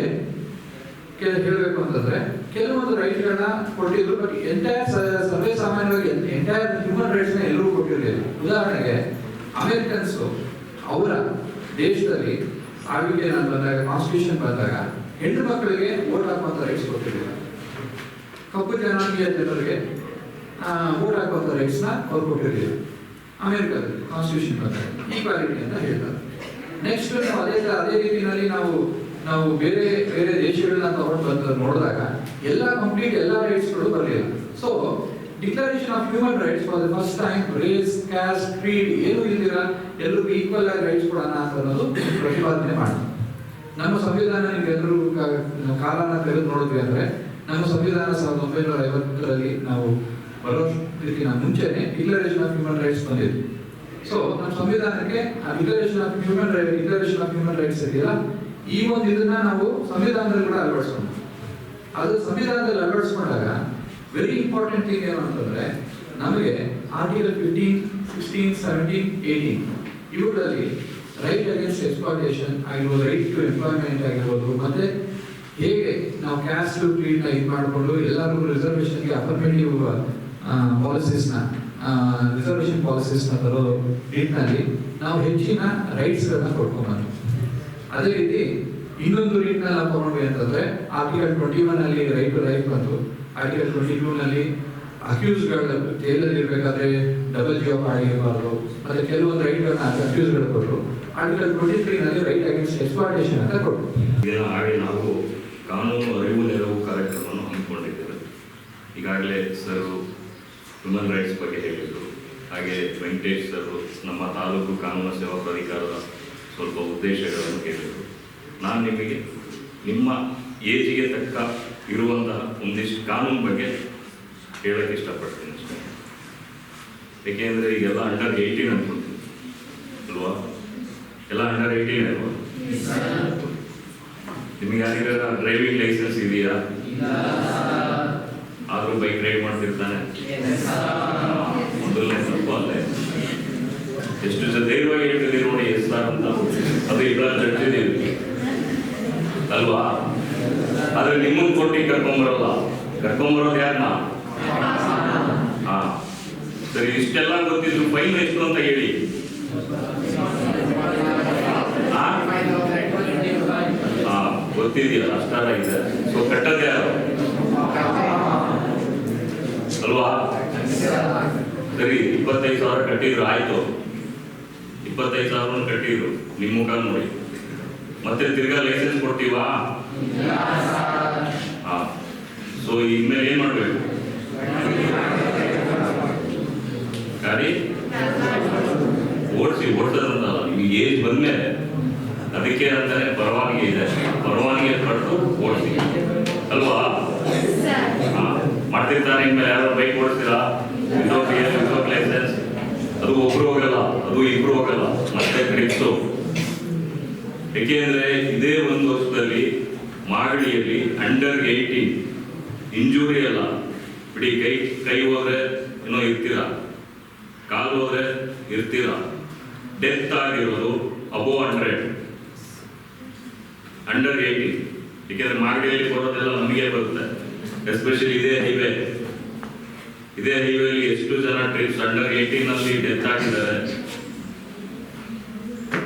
ಹೇಳಬೇಕು ಅಂತಂದ್ರೆ ಕೆಲವೊಂದು ರೈಟ್ಗಳನ್ನ ಕೊಟ್ಟಿದ್ರು ಬಟ್ ಎಂಟೈರ್ ಸರ್ವೇ ಸಾಮಾನ್ಯವಾಗಿ ಎಂಟೈರ್ ಹ್ಯೂಮನ್ ರೈಟ್ಸ್ನ ಎಲ್ಲರೂ ಕೊಟ್ಟಿರಲಿಲ್ಲ. ಉದಾಹರಣೆಗೆ ಅಮೆರಿಕನ್ಸ್ ಅವರ ದೇಶದಲ್ಲಿ ಆಳ್ವಿಕೆ ಬಂದಾಗ ಕಾನ್ಸ್ಟಿಟ್ಯೂಷನ್ ಬಂದಾಗ, ಹೆಣ್ಣು ಮಕ್ಕಳಿಗೆ ವೋಟ್ ಹಾಕುವಂತ ರೈಟ್ಸ್ ಕೊಟ್ಟಿರಲಿಲ್ಲ. ಕಪ್ಪು ಜನಾಂಗೀಯ ಜನರಿಗೆ ವೋಟ್ ಹಾಕುವಂಥ ರೈಟ್ಸ್ನ ಅವ್ರು ಕೊಟ್ಟಿರಲಿಲ್ಲ ಅಮೇರಿಕಾದ ಕಾನ್ಸ್ಟಿಟ್ಯೂಷನ್ ಪ್ರಕಾರ ಈಕ್ವಾಲಿಟಿ ಅಂತ ಹೇಳ್ತಾರೆ. ನೆಕ್ಸ್ಟ್ ನಾವು ಅದೇ ಅದೇ ರೀತಿಯಲ್ಲಿ ನಾವು ನಾವು ಬೇರೆ ಬೇರೆ ದೇಶಗಳನ್ನ ತಗೊಂಡು ಬಂದು ನೋಡಿದಾಗ, ಎಲ್ಲ ಕಂಪ್ಲೀಟ್ ಎಲ್ಲ ರೈಟ್ಸ್ಗಳು ಬರಲಿಲ್ಲ. So declaration of human rights for the first time race caste creed ಏನು ಇಲ್ದಿರ ಎಲ್ಲರಿಗೂ ಈಕ್ವಲ್ ಆಗಿ ರೈಟ್ಸ್ ಕೊಡೋಣ ಅಂತ ಅನ್ನೋದು ಪ್ರತಿಪಾದನೆ ಮಾಡಿ ನಮ್ಮ ಸಂವಿಧಾನ ಕ- ಕಾಲನ ತೆಗೆದು ನೋಡಿದ್ವಿ ಅಂದ್ರೆ ನಮ್ಮ ಸಂವಿಧಾನ ಸಾವಿರದ ಒಂಬೈನೂರ ಐವತ್ತರಲ್ಲಿ ನಾವು ಬರೋ ರೀತಿನ ಮುಂಚೆನೆ ಡಿಕ್ಲರೇಷನ್ ಆಫ್ ಹ್ಯೂಮನ್ ರೈಟ್ಸ್ ಬಂದಿತ್ತು. ಸೊ ನಮ್ಮ ಸಂವಿಧಾನಕ್ಕೆ ಆ declaration of human right declaration of human rights ಇದೆಯಲ್ಲ, ಈ ಒಂದು ಇದನ್ನ ನಾವು ಸಂವಿಧಾನದಲ್ಲಿ ಕೂಡ ಅಳವಡಿಸೋಣ ಅದು ಸಂವಿಧಾನದಲ್ಲಿ ಅಳವಡಿಸ್ಕೊಂಡಾಗ ವೆರಿ ಇಂಪಾರ್ಟೆಂಟ್ ಥಿಂಗ್ ಏನು ಅಂತಂದ್ರೆ, ನಮಗೆ article fifteen sixteen seventeen eighteen ಇವುಗಳಲ್ಲಿ ರೈಟ್ ಅಗೇನ್ಸ್ಟ್ ಎಕ್ಸ್ಪ್ಲಾಟೇಷನ್ ಆಗಿರ್ಬೋದು ರೈಟ್ ಟು ಎಂಪ್ಲಾಯ್ಮೆಂಟ್ ಆಗಿರ್ಬೋದು, ಮತ್ತೆ ಹೇಗೆ ನಾವು ಕ್ಯಾಸ್ಟ್ ಕ್ಲೀನ್ ಇದು ಮಾಡಿಕೊಂಡು ಎಲ್ಲರಿಗೂ ರಿಸರ್ವೇಷನ್ಗೆ ಅಫರ್ಮೇಟಿವ್ ಪಾಲಿಸೀಸ್ನ ರಿಸರ್ವೇಷನ್ ಪಾಲಿಸೀಸ್ನ ತರೋ ನಿಟ್ಟಿನಲ್ಲಿ ನಾವು ಹೆಚ್ಚಿನ ರೈಟ್ಸ್ಗಳನ್ನ ಕೊಟ್ಕೊಂಡ್ಬಂದ್ವಿ ಅದೇ ರೀತಿ ಇನ್ನೊಂದು ರೀತಿನಲ್ಲಿ ನಾವು ತಗೊಂಡ್ವಿ ಅಂತಂದ್ರೆ ಆರ್ಟಿಕಲ್ ಟ್ವೆಂಟಿ ಒನ್ ಅಲ್ಲಿ ರೈಟ್ ಟು ಲೈಫ್ ಬಂತು. ಆರ್ಟಿಕಲ್ ಟ್ವೆಂಟಿ ಟೂ ನಲ್ಲಿ ಅಕ್ಯೂಸ್ಗಳ ಜೈಲಲ್ಲಿ ಇರಬೇಕಾದ್ರೆ ಡಬಲ್ ಜಾಬ್ ಆಗಿರಬಾರ್ದು. ಮತ್ತೆ ಕೆಲವೊಂದು ರೈಟ್ಗಳನ್ನ ಅಕ್ಯೂಸ್ಗಳು ಕೊಟ್ಟರು ಆರ್ಟಿಕಲ್ ಟ್ವೆಂಟಿ ತ್ರೀ ನಲ್ಲಿ ರೈಟ್ ಅಗೇನ್ಸ್ಟ್ ಎಕ್ಸ್ಪ್ಲಾಟೇಷನ್ ಅಂತ ಕೊಟ್ಟರು ನಾವು ಕಾನೂನು ಅರಿವು ನೆರವು ಕಾರ್ಯಕ್ರಮವನ್ನು ಹಮ್ಮಿಕೊಂಡಿದ್ದೇವೆ. ಈಗಾಗಲೇ ಸರ್ ಹ್ಯೂಮನ್ ರೈಟ್ಸ್ ಬಗ್ಗೆ ಹೇಳಿದರು. ಹಾಗೆ ವೆಂಕಟೇಶ್ ಸರ್ ನಮ್ಮ ತಾಲೂಕು ಕಾನೂನು ಸೇವಾ ಪ್ರಾಧಿಕಾರದ ಸ್ವಲ್ಪ ಉದ್ದೇಶಗಳನ್ನು ಹೇಳಿದರು ನಾನು ನಿಮಗೆ ನಿಮ್ಮ ಏಜಿಗೆ ತಕ್ಕ ಇರುವಂತಹ ಒಂದಿಷ್ಟು ಕಾನೂನು ಬಗ್ಗೆ ಹೇಳಕ್ಕೆ ಇಷ್ಟಪಡ್ತೀನಿ ಏಕೆಂದರೆ ಈಗೆಲ್ಲ ಅಂಡರ್ ಏಯ್ಟೀನ್ ಅನ್ಕೊಂತೀನಿ. ಅಲ್ವಾ? ಎಲ್ಲ ಅಂಡರ್ ಏಯ್ಟೀನ್ ಅಲ್ವಾ? ನಿಮಗೆ ಯಾರಿಗಾರ ಡ್ರೈವಿಂಗ್ ಲೈಸೆನ್ಸ್ ಇದೆಯಾ? ಆದ್ರೂ ಬೈಕ್ ರೈಡ್ ಮಾಡ್ತಿರ್ತಾನೆ ಎಷ್ಟು ಜನ ಧೈರ್ಯವಾಗಿ ಹೇಳ್ತಿದ್ದೀರಿ ನೋಡಿ, ಎಸ್ ಸರ್ ಅಂತ. ಅದು ಇಬ್ಬರ ಜಡ್ಜಿದೆ ಅಲ್ವಾ? ಆದ್ರೆ ನಿಮ್ಮನ್ನ ಕೊಟ್ಟಿ ಕರ್ಕೊಂಬರಲ್ಲ. ಕರ್ಕೊಂಬರೋದು ಯಾರನ್ನ ಸರಿ, ಇಷ್ಟೆಲ್ಲ ಗೊತ್ತಿದ್ರು ಫೈನ್ ಎಷ್ಟು ಅಂತ ಹೇಳಿ. ಗೊತ್ತಿದೆಯಲ್ಲ ಅಷ್ಟಾರ ಇದೆ. ಸೊ ಕಟ್ಟದೆ ಯಾರು ಅಲ್ವಾ? ಸರಿ, ಇಪ್ಪತ್ತೈದು ಸಾವಿರ ಕಟ್ಟಿದ್ರು, ಆಯ್ತು. ಇಪ್ಪತ್ತೈದು ಸಾವಿರ ಕಟ್ಟಿದ್ರು ನಿಮ್ಮ ಮುಖ ನೋಡಿ. ಮತ್ತೆ ತಿರ್ಗಾ ಲೈಸೆನ್ಸ್ ಕೊಡ್ತೀವಾ? ಸೊ ಇನ್ಮೇಲೆ ಏನ್ ಮಾಡ್ಬೇಕು? ಗಾಡಿ ಓಡಿಸಿ, ಓಡಿಸೋದಂತಲ್ಲ, ನಿಮಗೆ ಏಜ್ ಬಂದ್ಮೇಲೆ. ಅದಕ್ಕೆ ಅಂತಾನೆ ಪರವಾನಗಿ ಇದೆ ಪಡೆದು ಓಡಿಸಿ. ಅಲ್ವಾ? ಮಾಡ್ತಿರ್ತಾರೆ ಇನ್ಮೇಲೆ ಯಾರು ಬೈಕ್ ಓಡಿಸ್ತೀರಾ? ವಿತೌಟ್ ವಿತೌಟ್ ಲೈಸೆನ್ಸ್ ಅದು ಒಬ್ರು ಹೋಗಲ್ಲ, ಅದು ಇಬ್ರು ಹೋಗಲ್ಲ, ಮತ್ತೆ ಟ್ರಿಪ್ಸು ಯಾಕೆಂದ್ರೆ ಇದೇ ಒಂದು ವರ್ಷದಲ್ಲಿ ಮಾಗಡಿಯಲ್ಲಿ ಅಂಡರ್ ಏಯ್ಟೀನ್ ಇಂಜುರಿ ಅಲ್ಲ. ಬಿಡಿ ಕೈ ಕೈ ಹೋದ್ರೆ ಏನೋ ಇರ್ತೀರಾ? ಕಾಲು ಹೋದ್ರೆ ಇರ್ತೀರಾ? ಡೆತ್ ಆಗಿರೋದು ಅಬೋ ಹಂಡ್ರೆಡ್ ಅಂಡರ್ ಏಯ್ಟೀನ್ ಏಕೆಂದ್ರೆ ಮಾರ್ಗದಲ್ಲಿ ಬರೋದೆಲ್ಲ ನಮಗೆ ಬರುತ್ತೆ. ಎಸ್ಪೆಷಲಿ ಇದೇ ಹೈವೇ ಇದೇ ಹೈವೇಲಿ ಎಷ್ಟು ಜನ ಟ್ರಿಪ್ಸ್ ಅಂಡರ್ ಏಯ್ಟೀನ್ ಅಲ್ಲಿ ಡೆತ್ ಆಗಿದ್ದಾರೆ.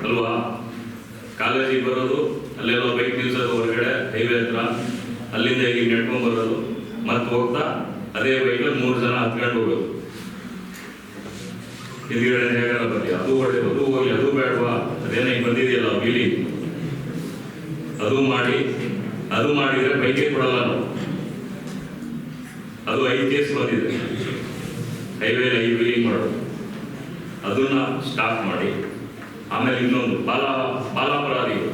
ಅಲ್ವಾ? ಕಾಲೇಜಿಗೆ ಬರೋದು, ಅಲ್ಲೆಲ್ಲ ಬೈಕ್ ನಿಲ್ಸೋದು ಹೊರಗಡೆ ಹೈವೇ ಹತ್ರ. ಅಲ್ಲಿಂದ ಈಗ ನೆಟ್ಕೊಂಡ್ ಬರೋದು. ಮತ್ತೆ ಹೋಗ್ತಾ ಅದೇ ಬೈಕಲ್ಲಿ ಮೂರು ಜನ ಹತ್ಕೊಂಡು ಹೋಗೋದು. ಹಿಂದ್ಗಡೆ ಅದು ಒಳ್ಳೆ ಅದು ಹೋಗ್ಲಿ, ಅದು ಬೇಡವಾ? ಅದೇನೋ ಈಗ ಬಂದಿದೆಯಲ್ಲ ವೀಲಿ ಅದು ಮಾಡಿ, ಅದು ಮಾಡಿದ್ರೆ ಪೈಕೆ ಕೊಡಲ್ಲ ಅದು. ಐದು ಕೇಸ್ ಬಂದಿದೆ. ಹೈವೇ ಐ ವೀಲಿಂಗ್ ಮಾಡೋದು. ಅದನ್ನ ಸ್ಟಾಪ್ ಮಾಡಿ. ಆಮೇಲೆ ಇನ್ನೊಂದು, ಬಾಲ ಬಾಲಾಪರಾಧಿಗಳು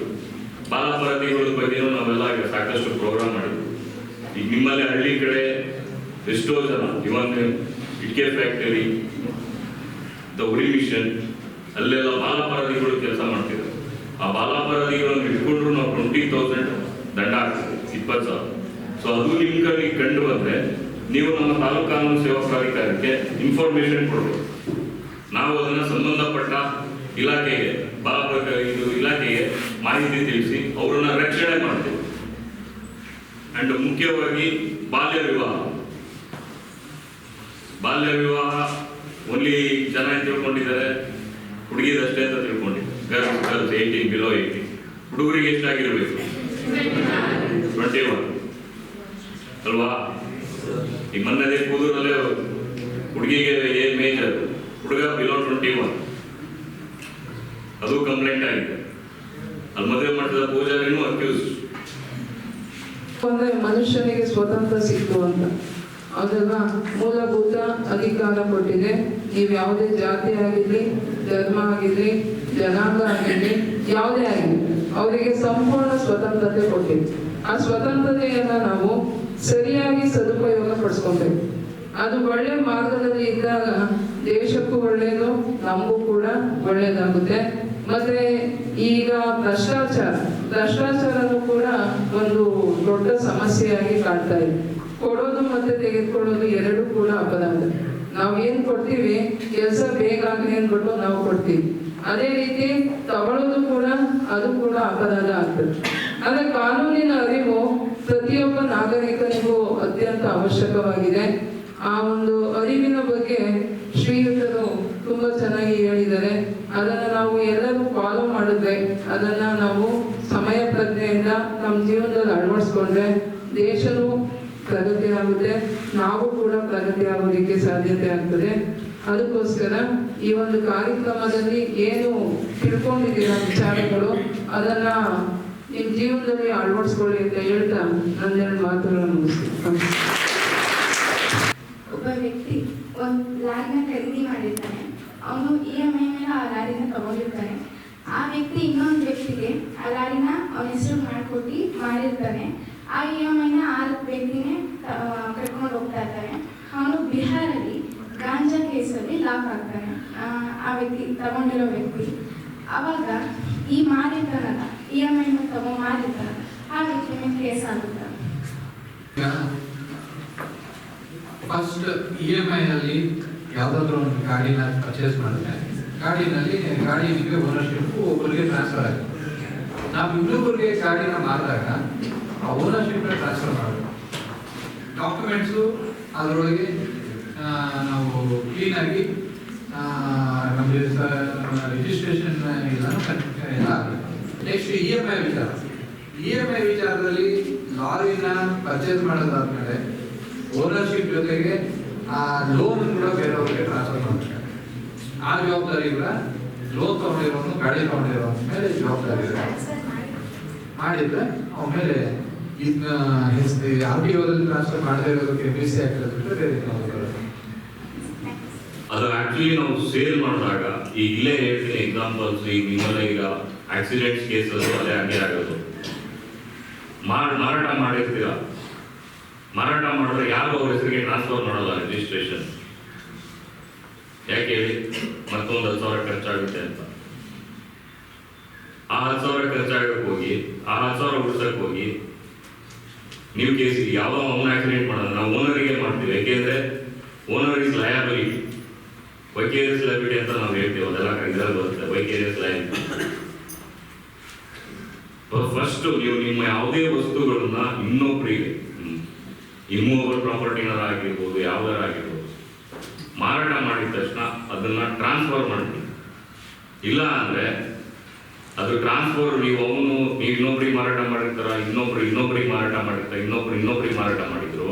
ಬಾಲಾಪರಾಧಿಗಳ ಬಗ್ಗೆನೂ ನಾವೆಲ್ಲ ಈಗ ಸಾಕಷ್ಟು ಪ್ರೋಗ್ರಾಮ್ ಮಾಡಿದ್ವಿ. ಈಗ ನಿಮ್ಮಲ್ಲಿ ಹಳ್ಳಿ ಕಡೆ ಎಷ್ಟೋ ಜನ ಇವನ್ ಇಟ್ಕೆ ಫ್ಯಾಕ್ಟರಿ ದ ಉರಿ ಮಿಷನ್ ಅಲ್ಲೆಲ್ಲ ಬಾಲಾಪರಾಧಿಗಳು ಕೆಲಸ ಮಾಡ್ತಿದ್ದಾರೆ. ಆ ಬಾಲಾಪರಾಧಿಗಳನ್ನು ಇಟ್ಕೊಂಡ್ರು ನಾವು ಟ್ವೆಂಟಿ ತೌಸಂಡ್ ದಂಡ ಹಾಕ್ತೀವಿ, ಇಪ್ಪತ್ತು ಸಾವಿರ. ಸೊ ಅದು ನಿಮ್ಮ ಕಡೆ ಕಂಡು ಬಂದ್ರೆ ನೀವು ನಮ್ಮ ತಾಲೂಕು ಕಾನೂನು ಸೇವಾ ಪ್ರಾಧಿಕಾರಕ್ಕೆ ಇನ್ಫಾರ್ಮೇಶನ್ ಕೊಡ್ಬೇಕು. ನಾವು ಅದನ್ನ ಸಂಬಂಧಪಟ್ಟ ಇಲಾಖೆಗೆ ಬಾಲಪ್ರಕ ಇದು ಇಲಾಖೆಗೆ ಮಾಹಿತಿ ತಿಳಿಸಿ ಅವರನ್ನ ರಕ್ಷಣೆ ಮಾಡ್ತೀವಿ. ಅಂಡ್ ಮುಖ್ಯವಾಗಿ ಬಾಲ್ಯ ವಿವಾಹ. ಬಾಲ್ಯ ವಿವಾಹ ಓನ್ಲಿ ಜನ ತಿಳ್ಕೊಂಡಿದ್ದಾರೆ, ಹುಡುಗಿದಷ್ಟೇ ಅಂತ ತಿಳ್ಕೊಂಡಿದ್ದಾರೆ. Girls girls eighteen below eighteen ಹುಡುಗರಿಗೆ ಎಷ್ಟಾಗಿರ್ಬೇಕು ಟ್ವೆಂಟಿ ಒನ್ ಅಲ್ವಾ? ಈ ಮೊನ್ನೆದೇ ಕೂದೂರಲ್ಲೇ ಹುಡುಗಿಗೆ ಏನ್ ಮೇಜರ್ ಹುಡುಗ ಬಿಲೋ ಟ್ವೆಂಟಿ ಒನ್ ಅದು ಕಂಪ್ಲೇಂಟ್ ಆಗಿದೆ. ಅಲ್ಲಿ ಮದುವೆ ಮಾಡಿದ ಪೂಜಾರಿನೂ ಅಕ್ಯೂಸ್ ಅಂದ್ರೆ ಮನುಷ್ಯನಿಗೆ ಸ್ವತಂತ್ರ ಸಿಕ್ತು ಅಂತ. ಅದನ್ನ ಮೂಲಭೂತ ಅಧಿಕಾರ ಕೊಟ್ಟಿದೆ. ನೀವು ಯಾವುದೇ ಜಾತಿ ಆಗಿರಲಿ ಧರ್ಮ ಆಗಿರ್ಲಿ ಜನಾಂಗ ಆಗಿರಲಿ ಯಾವುದೇ ಆಗಲಿ ಅವರಿಗೆ ಸಂಪೂರ್ಣ ಸ್ವತಂತ್ರತೆ ಕೊಟ್ಟಿದೆ. ಆ ಸ್ವತಂತ್ರತೆಯನ್ನ ನಾವು ಸರಿಯಾಗಿ ಸದುಪಯೋಗ ಪಡಿಸ್ಕೊಬೇಕು ಅದು ಒಳ್ಳೆ ಮಾರ್ಗದಲ್ಲಿ ಇದ್ದಾಗ ದೇಶಕ್ಕೂ ಒಳ್ಳೆಯದು ನಮಗೂ ಕೂಡ ಒಳ್ಳೆಯದಾಗುತ್ತೆ ಮತ್ತೆ ಈಗ ಭ್ರಷ್ಟಾಚಾರ, ಭ್ರಷ್ಟಾಚಾರನೂ ಕೂಡ ಒಂದು ದೊಡ್ಡ ಸಮಸ್ಯೆಯಾಗಿ ಕಾಡ್ತಾ ಇದೆ. ಕೊಡೋದು ಮತ್ತೆ ತೆಗೆದುಕೊಳ್ಳೋದು ಎರಡು ಕೂಡ ಅಪರಾಧ. ನಾವು ಏನ್ ಕೊಡ್ತೀವಿ? ಕೆಲಸ ಬೇಗ ಆಗ್ಲಿ ಅಂದ್ಬಿಟ್ಟು ನಾವು ಕೊಡ್ತೀವಿ. ಅದೇ ರೀತಿ ತಗೊಳ್ಳೋದು ಕೂಡ, ಅದು ಕೂಡ ಅಪರಾಧ ಆಗ್ತದೆ ಆದ್ರೆ ಕಾನೂನಿನ ಅರಿವು ಪ್ರತಿಯೊಬ್ಬ ನಾಗರಿಕನಿಗೂ ಅತ್ಯಂತ ಅವಶ್ಯಕವಾಗಿದೆ. ಆ ಒಂದು ಅರಿವಿನ ಬಗ್ಗೆ ಶ್ರೀಯುತರು ತುಂಬಾ ಚೆನ್ನಾಗಿ ಹೇಳಿದ್ದಾರೆ. ಅದನ್ನ ನಾವು ಎಲ್ಲರೂ ಫಾಲೋ ಮಾಡಿದ್ರೆ, ಅದನ್ನ ನಾವು ಸಮಯ ಪ್ರಜ್ಞೆಯಿಂದ ನಮ್ಮ ಜೀವನದಲ್ಲಿ ಅಳವಡಿಸ್ಕೊಂಡ್ರೆ ದೇಶನೂ ಪ್ರಗತಿ ಆಗುತ್ತೆ ನಾವು ಕೂಡ ಪ್ರಗತಿ ಆಗೋದಕ್ಕೆ ಸಾಧ್ಯತೆ ಆಗ್ತದೆ. ಅದಕ್ಕೋಸ್ಕರ ಈ ಒಂದು ಕಾರ್ಯಕ್ರಮದಲ್ಲಿ ಏನು ತಿಳ್ಕೊಂಡಿದ್ದೀರಾ ವಿಚಾರಗಳು, ಅದನ್ನ ನಿಮ್ಮ ಜೀವನದಲ್ಲಿ ಅಳವಡಿಸ್ಕೊಳ್ಳಿ ಅಂತ ಹೇಳ್ತಾ ನನ್ನೆರಡು ಮಾತುಗಳನ್ನು ಒಬ್ಬ ವ್ಯಕ್ತಿ ಒಂದು ಲಾರಿನ ಖರೀದಿ ಮಾಡಿರ್ತಾನೆ. ಅವನು ಇ ಎಂ ಐ ಮೇಲೆ ಆ ಲಾರಿನ ತಗೊಂಡಿರ್ತಾನೆ. ಆ ವ್ಯಕ್ತಿ ಇನ್ನೊಂದು ವ್ಯಕ್ತಿಗೆ ಆ ಲಾರಿನ ಅವನ ಹೆಸರು ಮಾಡಿಕೊಟ್ಟು ಮಾಡಿರ್ತಾನೆ. ಆ ಇ ಎಂ ಐನ ಆ ವ್ಯಕ್ತಿನೇ ಕರ್ಕೊಂಡು ಹೋಗ್ತಾ ಇರ್ತಾನೆ ಅವನು ಬಿಹಾರಲ್ಲಿ ಗಾಂಜಾ ಕೇಸಲ್ಲಿ ಲಾಕ್ ಆಗ್ತಾನೆ. ಆ, ವ್ಯಕ್ತಿ ತಗೊಂಡಿರೋ ವ್ಯಕ್ತಿ. ಅವಾಗ ಈ ಮಾರಿರ್ತಾನಲ್ಲ ಇ ಎಂ ಐನ ತಗೊಂಡು ಮಾರಿರ್ತಾನಲ್ಲ ಆ ವ್ಯಕ್ತಿ ಮೇಲೆ ಕೇಸ್ ಆಗುತ್ತೆ. ಫಸ್ಟ್ ಇ ಎಂ ಐ ನಲ್ಲಿ ಯಾವುದಾದ್ರೂ ಒಂದು ಗಾಡಿನ ಪರ್ಚೇಸ್ ಮಾಡಿದ್ರೆ ಗಾಡಿನಲ್ಲಿ ಗಾಡಿ ನಿಮಗೆ ಓನರ್ಶಿಪ್ ಒಬ್ಬರಿಗೆ ಟ್ರಾನ್ಸ್ಫರ್ ಆಗುತ್ತೆ. ನಾವು ಇನ್ನೊಬ್ಬರಿಗೆ ಗಾಡಿನ ಮಾರಿದಾಗ ಆ ಓನರ್ಶಿಪ್ ಟ್ರಾನ್ಸ್ಫರ್ ಮಾಡಬೇಕು. ಡಾಕ್ಯುಮೆಂಟ್ಸು ಅದರೊಳಗೆ ನಾವು ಕ್ಲೀನಾಗಿ ನಮಗೆ ರಿಜಿಸ್ಟ್ರೇಷನ್ ಎಲ್ಲ ನೆಕ್ಸ್ಟ್ ಇ ಎಂ ಐ ವಿಚಾರ. ಇ ಎಂ ಐ ವಿಚಾರದಲ್ಲಿ ಲಾರಿನ ಪರ್ಚೇಸ್ ಮಾಡೋದಾದ್ಮೇಲೆ ಓನರ್ಶಿಪ್ ಜೊತೆಗೆ, ಆ ಲೋನ್ ಕೂಡ ಬೇರೆಯವ್ರಿಗೆ ಟ್ರಾನ್ಸ್ಫರ್ ಮಾಡ್ತಾರೆ. ಆ ಜವಾಬ್ದಾರಿ ಕೂಡ ಲೋನ್ ತಗೊಂಡಿರೋನು ಗಾಡಿ ತಗೊಂಡಿರೋ ಮೇಲೆ ಜವಾಬ್ದಾರಿ ಇದೆ. ಮಾಡಿದ್ರೆ ಅವನ ಮೇಲೆ ಇದನ್ನ ಆರ್ ಟಿ ಓದಲ್ಲಿ ಟ್ರಾನ್ಸ್ಫರ್ ಮಾಡದೇ ಇರೋದಕ್ಕೆ ಬಿ ಸಿ ಹಾಕಿರೋದು ಬಿಟ್ಟರೆ. ಅದು ಆಕ್ಚುಲಿ ನಾವು ಸೇಲ್ ಮಾಡಿದಾಗ ಈಗಲೇ ಇಲ್ಲೇ ಹೇಳ್ತೀನಿ ಎಕ್ಸಾಂಪಲ್ಸ್ ಈಗ ನಿಮ್ಮಲ್ಲೇ ಈಗ ಆಕ್ಸಿಡೆಂಟ್ಸ್ ಕೇಸಸ್ ಅದೇ ಹಂಗೆ ಆಗೋದು. ಮಾರ್, ಮಾರಾಟ ಮಾಡಿರ್ತೀರಾ? ಮಾರಾಟ ಮಾಡಿದ್ರೆ ಯಾರು ಅವ್ರ ಹೆಸರಿಗೆ ಟ್ರಾನ್ಸ್ಫರ್ ಮಾಡಲ್ಲ ರಿಜಿಸ್ಟ್ರೇಷನ್ ಯಾಕೆ ಹೇಳಿ? ಮತ್ತೊಂದು ಹತ್ತು ಸಾವಿರ ಖರ್ಚಾಗುತ್ತೆ ಅಂತ. ಆ ಹತ್ತು ಸಾವಿರ ಖರ್ಚಾಗಕ್ಕೆ ಹೋಗಿ, ಆ ಹತ್ತು ಸಾವಿರ ಉಳಿಸಕ್ಕೆ ಹೋಗಿ ನೀವು ಕೇಸ್ ಯಾವ ಅವನ ಆಕ್ಸಿಡೆಂಟ್ ಮಾಡೋದು ನಾವು ಓನರಿಗೆ ಮಾಡ್ತೀವಿ? ಯಾಕೆಂದ್ರೆ owner is liability vicarious liability ಅಂತ ನಾವು ಹೇಳ್ತೀವಿ, ಅದೆಲ್ಲ ಇದರಲ್ಲಿ ಬರುತ್ತೆ. ವೈಕೇರಿಯಸ್ ಲಯಾಬಿಲಿಟಿ ಫಸ್ಟ್ ನೀವು ನಿಮ್ಮ ಯಾವುದೇ ವಸ್ತುಗಳನ್ನ ಇನ್ನೊಬ್ಬರಿಗೆ ಇಮ್ಮೂವಬಲ್ ಪ್ರಾಪರ್ಟಿನಾರ ಆಗಿರ್ಬೋದು, ಯಾವ್ದಾರ ಆಗಿರ್ಬೋದು, ಮಾರಾಟ ಮಾಡಿದ ತಕ್ಷಣ ಅದನ್ನ ಟ್ರಾನ್ಸ್ಫರ್ ಮಾಡ್ತೀವಿ. ಇಲ್ಲ ಅಂದ್ರೆ ಅದು ಟ್ರಾನ್ಸ್ಫರ್ ನೀವು ಅವನು ನೀವು ಇನ್ನೊಬ್ರಿಗೆ ಮಾರಾಟ ಮಾಡಿರ್ತಾರ ಇನ್ನೊಬ್ರು ಇನ್ನೊಬ್ರಿಗೆ ಮಾರಾಟ ಮಾಡಿರ್ತಾರೆ ಇನ್ನೊಬ್ರು ಇನ್ನೊಬ್ರಿಗೆ ಮಾರಾಟ ಮಾಡಿದ್ರು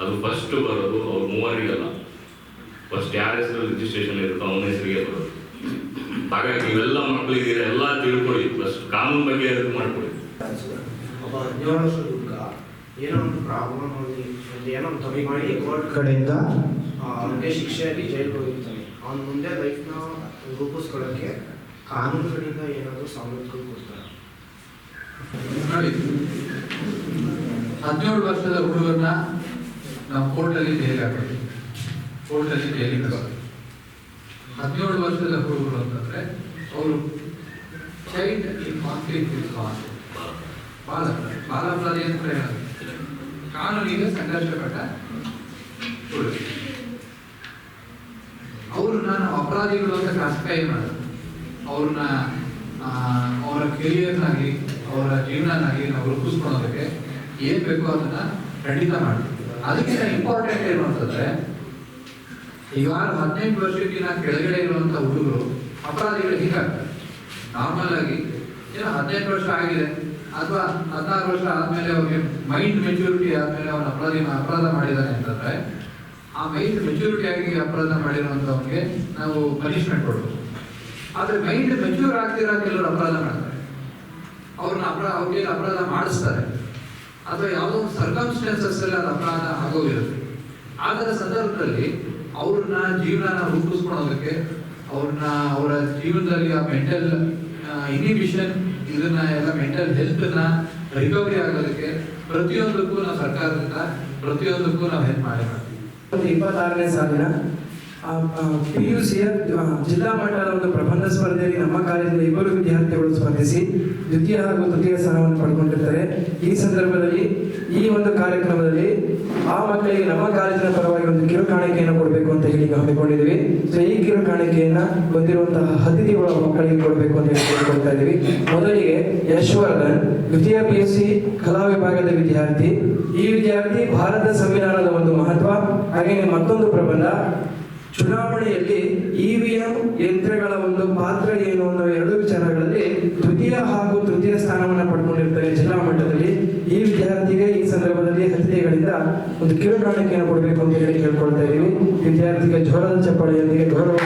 ಅದು ಫಸ್ಟ್ ಬರೋದು ಅವ್ರು ಮೂವರಿಗಲ್ಲ ಫಸ್ಟ್ ಯಾರ ಹೆಸರು ರಿಜಿಸ್ಟ್ರೇಷನ್ ಇರುತ್ತೋ ಅವನ ಹೆಸರಿಗೆ ಬರೋದು. ಹಾಗಾಗಿ ನೀವೆಲ್ಲ ಮಕ್ಕಳಿದ್ದೀರ ಎಲ್ಲ ತಿಳ್ಕೊಳ್ಳಿ. ಫಸ್ಟ್ ಕಾನೂನು ಬಗ್ಗೆ ಅದಕ್ಕೆ ಮಾಡ್ಕೊಳ್ಳಿ. ಒಬ್ಬ ಹದಿನೇಳು ಹುಡುಗ ಏನೋ ಒಂದು ಪ್ರಾಬ್ಲಮ್ ಏನೋ ಒಂದು ತಪ್ಪು ಮಾಡಿ ಕೋರ್ಟ್ ಕಡೆಯಿಂದ? ಅವನಿಗೆ ಶಿಕ್ಷೆಯಾಗಿ ಜೈಲಿಗೆ ಹೋಗಿರ್ತಾನೆ. ಅವನ ಮುಂದೆ ಲೈಫ್ನ ರೂಪಿಸ್ಕೊಳ್ಳೋಕ್ಕೆ ಕಾನೂನು ಕಡೆಯಿಂದ ಏನಾದರೂ ಸವಲತ್ತುಗಳು ಕೊಡ್ತಾರೆ? ಹದಿನೇಳು ವರ್ಷದ ಹುಡುಗರನ್ನ ನಾವು ಕೋರ್ಟಲ್ಲಿ ಜೈಲಿಗೆ ಹಾಕೋದು ಕೋರ್ಟಲ್ಲಿ ಜೈಲಿಗೆ ಹಾಕೋದು ಹದಿನೇಳು ವರ್ಷದ ಹುಡುಗರು ಅಂತಂದ್ರೆ ಅವರು ಚೈಲ್ಡ್ ಈ ಕಾನ್ಫ್ಲಿಕ್ಟ್ ವಿತ್ ಬಾಲ ಬಾಲ ಅಪರಾಧಿ. ಅಂತ ಹೇಳೋದು ಕಾನೂನಿಗೆ ಸಂಘರ್ಷಪಟ್ಟ ಪಟ್ಟ ಅವರು ನಾನು ಅಪರಾಧಿಗಳು ಅಂತ ಕ್ಲಾಸಿಫೈ ಮಾಡೋದು ಅವ್ರನ್ನ ಅವರ ಕೆರಿಯರ್ನಾಗಲಿ ಅವರ ಜೀವನನಾಗಲಿ ನಾವು ರೂಪಿಸ್ಕೊಳೋದಕ್ಕೆ ಏನ್ ಬೇಕೋ ಅದನ್ನ ಖಂಡಿತ ಮಾಡಿ. ಅದಕ್ಕಿಂತ ಇಂಪಾರ್ಟೆಂಟ್ ಏನು ಅಂತಂದ್ರೆ ಈಗ ಹದಿನೆಂಟು ವರ್ಷಕ್ಕಿಂತ ಕೆಳಗಡೆ ಇರುವಂತ ಹುಡುಗರು ಅಪರಾಧಿಗಳು ಹೀಗಾಗ್ತಾರೆ. ನಾರ್ಮಲ್ ಆಗಿ ಏನೋ ಹದಿನೆಂಟು ವರ್ಷ ಆಗಿದೆ, ಅಥವಾ ಹದಿನಾರು ವರ್ಷ ಆದ್ಮೇಲೆ ಅವ್ರಿಗೆ ಮೈಂಡ್ ಮೆಚುರಿಟಿ ಆದ್ಮೇಲೆ ಅವನ ಅಪರಾಧಿ ಅಪರಾಧ ಮಾಡಿದಾನೆ ಅಂತಂದ್ರೆ, ಆ ಮೈಂಡ್ ಮೆಚುರಿಟಿ ಆಗಿ ಅಪರಾಧ ಮಾಡಿರುವಂಥವ್ಗೆ ನಾವು ಪನಿಷ್ಮೆಂಟ್ ಕೊಡ್ಬೋದು. ಆದ್ರೆ ಮೈಂಡ್ ಮೆಚೂರ್ ಆಗ್ತಿರೋ ಕೆಲವರು ಅಪರಾಧ ಮಾಡ್ತಾರೆ. ಅವ್ರನ್ನ ಅಪರಾಧ ಅವ್ರಿಗೆ ಅಪರಾಧ ಮಾಡಿಸ್ತಾರೆ. ಅಥವಾ ಯಾವುದೋ ಒಂದು ಸರ್ಕಮ್ಸ್ಟೆನ್ಸಸ್ ಅಲ್ಲಿ ಅದು ಅಪರಾಧ ಆಗೋಗಿರುತ್ತೆ. ಆದರೆ ಸಂದರ್ಭದಲ್ಲಿ ಅವ್ರನ್ನ ಜೀವನನ ರೂಪಿಸ್ಕೊಳೋದಕ್ಕೆ ಅವ್ರನ್ನ ಅವರ ಜೀವನದಲ್ಲಿ ಆ ಮೆಂಟಲ್ ಇನಿಬಿಷನ್ ಇದನ್ನ ಎಲ್ಲ ಮೆಂಟಲ್ ಹೆಲ್ತ್ನ ರಿಕವರಿ ಆಗೋದಕ್ಕೆ ಪ್ರತಿಯೊಂದಕ್ಕೂ ನಾವು ಸರ್ಕಾರದಿಂದ ಪ್ರತಿಯೊಂದಕ್ಕೂ ನಾವು ಹೆಲ್ಪ್ ಮಾಡಿ. ಮಾಡ್ತೀವಿ ಇಪ್ಪತ್ತಾರನೇ ಸಾಲಿನ ಪಿ ಯು ಸಿಯ ಜಿಲ್ಲಾ ಮಟ್ಟದ ಒಂದು ಪ್ರಬಂಧ ಸ್ಪರ್ಧೆಯಲ್ಲಿ ನಮ್ಮ ಕಾಲೇಜಿನ ಇಬ್ಬರು ವಿದ್ಯಾರ್ಥಿಗಳು ಸ್ಪರ್ಧಿಸಿ ದ್ವಿತೀಯ ಹಾಗೂ ತೃತೀಯ ಸ್ಥಾನವನ್ನು ಪಡ್ಕೊಂಡಿರ್ತಾರೆ. ಈ ಸಂದರ್ಭದಲ್ಲಿ, ಈ ಒಂದು ಕಾರ್ಯಕ್ರಮದಲ್ಲಿ ಆ ಮಕ್ಕಳಿಗೆ ನಮ್ಮ ಕಾಲೇಜಿನ ಪರವಾಗಿ ಒಂದು ಕಿರು ಕಾಣಿಕೆಯನ್ನು ಕೊಡಬೇಕು ಅಂತ ಹೇಳಿ ಹಮ್ಮಿಕೊಂಡಿದ್ದೀವಿ. ಸೊ ಈ ಕಿರು ಕಾಣಿಕೆಯನ್ನ ಬಂದಿರುವಂತಹ ಅತಿಥಿಗಳ ಮಕ್ಕಳಿಗೆ ಕೊಡಬೇಕು ಅಂತ ಹೇಳಿ ಕೊಡ್ತಾ ಇದ್ದೀವಿ. ಮೊದಲಿಗೆ ಯಶ್ವರ್ಧನ್, ದ್ವಿತೀಯ ಪಿ ಯು ಸಿ ಕಲಾ ವಿಭಾಗದ ವಿದ್ಯಾರ್ಥಿ. ಈ ವಿದ್ಯಾರ್ಥಿ ಭಾರತ ಸಂವಿಧಾನದ ಒಂದು ಮಹತ್ವ ಹಾಗೆಯೇ ಮತ್ತೊಂದು ಪ್ರಬಂಧ ಚುನಾವಣೆಯಲ್ಲಿ ಇವಿಎಂ ಯಂತ್ರಗಳ ಒಂದು ಪಾತ್ರ ಏನು ಅನ್ನೋ ಎರಡು ವಿಚಾರಗಳಲ್ಲಿ ತೃತೀಯ ಹಾಗೂ ತೃತೀಯ ಸ್ಥಾನವನ್ನು ಪಡ್ಕೊಂಡಿರ್ತಾರೆ ಜಿಲ್ಲಾ ಮಟ್ಟದಲ್ಲಿ ಈ ವಿದ್ಯಾರ್ಥಿಗೆ ಈ ಸಂದರ್ಭದಲ್ಲಿ ಹತ್ಯೆಗಳಿಂದ ಒಂದು ಕಿರು ಕಾಣಿಕೆಯನ್ನು ಕೊಡಬೇಕು ಅಂತ ಹೇಳಿ ಕೇಳ್ಕೊಳ್ತಾ ಇದ್ದೀವಿ ವಿದ್ಯಾರ್ಥಿಗೆ ಜ್ವರದ ಚಪ್ಪಾಳೆಯೊಂದಿಗೆ ಗೌರವ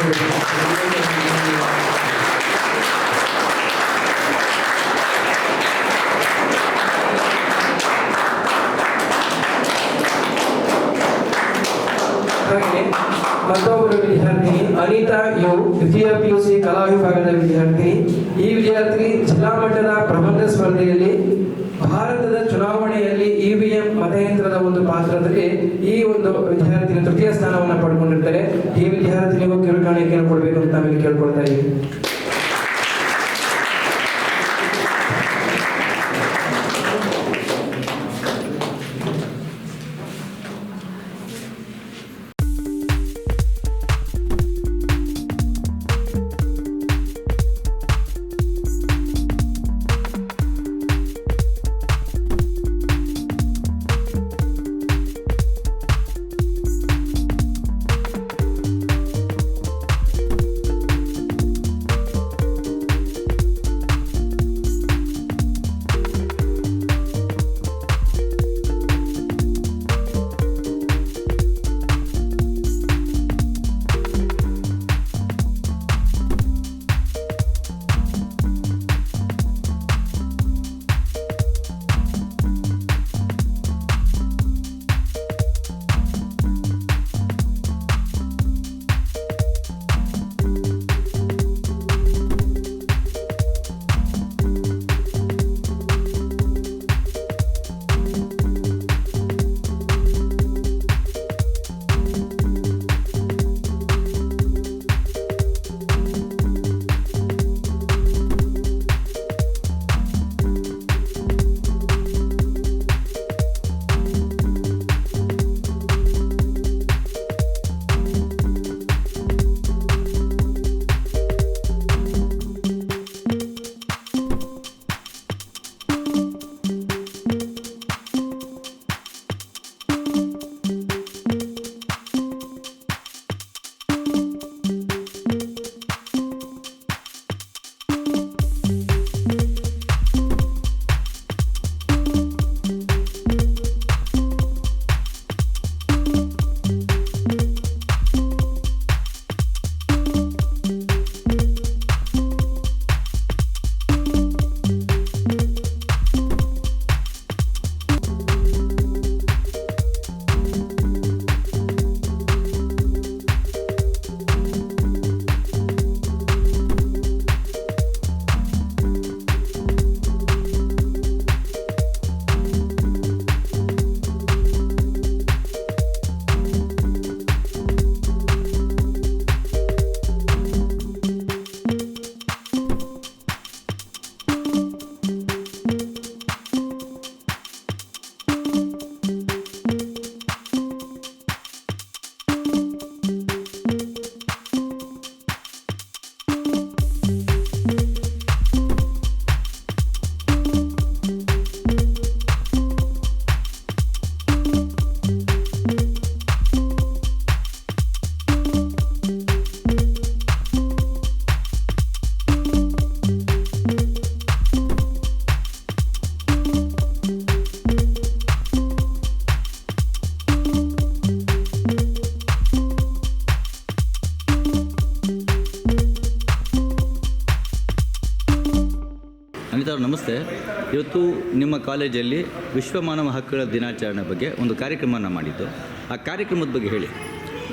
ಇವತ್ತು ನಿಮ್ಮ ಕಾಲೇಜಲ್ಲಿ ವಿಶ್ವ ಮಾನವ ಹಕ್ಕುಗಳ ದಿನಾಚರಣೆ ಬಗ್ಗೆ ಒಂದು ಕಾರ್ಯಕ್ರಮನ ಮಾಡಿದ್ದು. ಆ ಕಾರ್ಯಕ್ರಮದ ಬಗ್ಗೆ ಹೇಳಿ.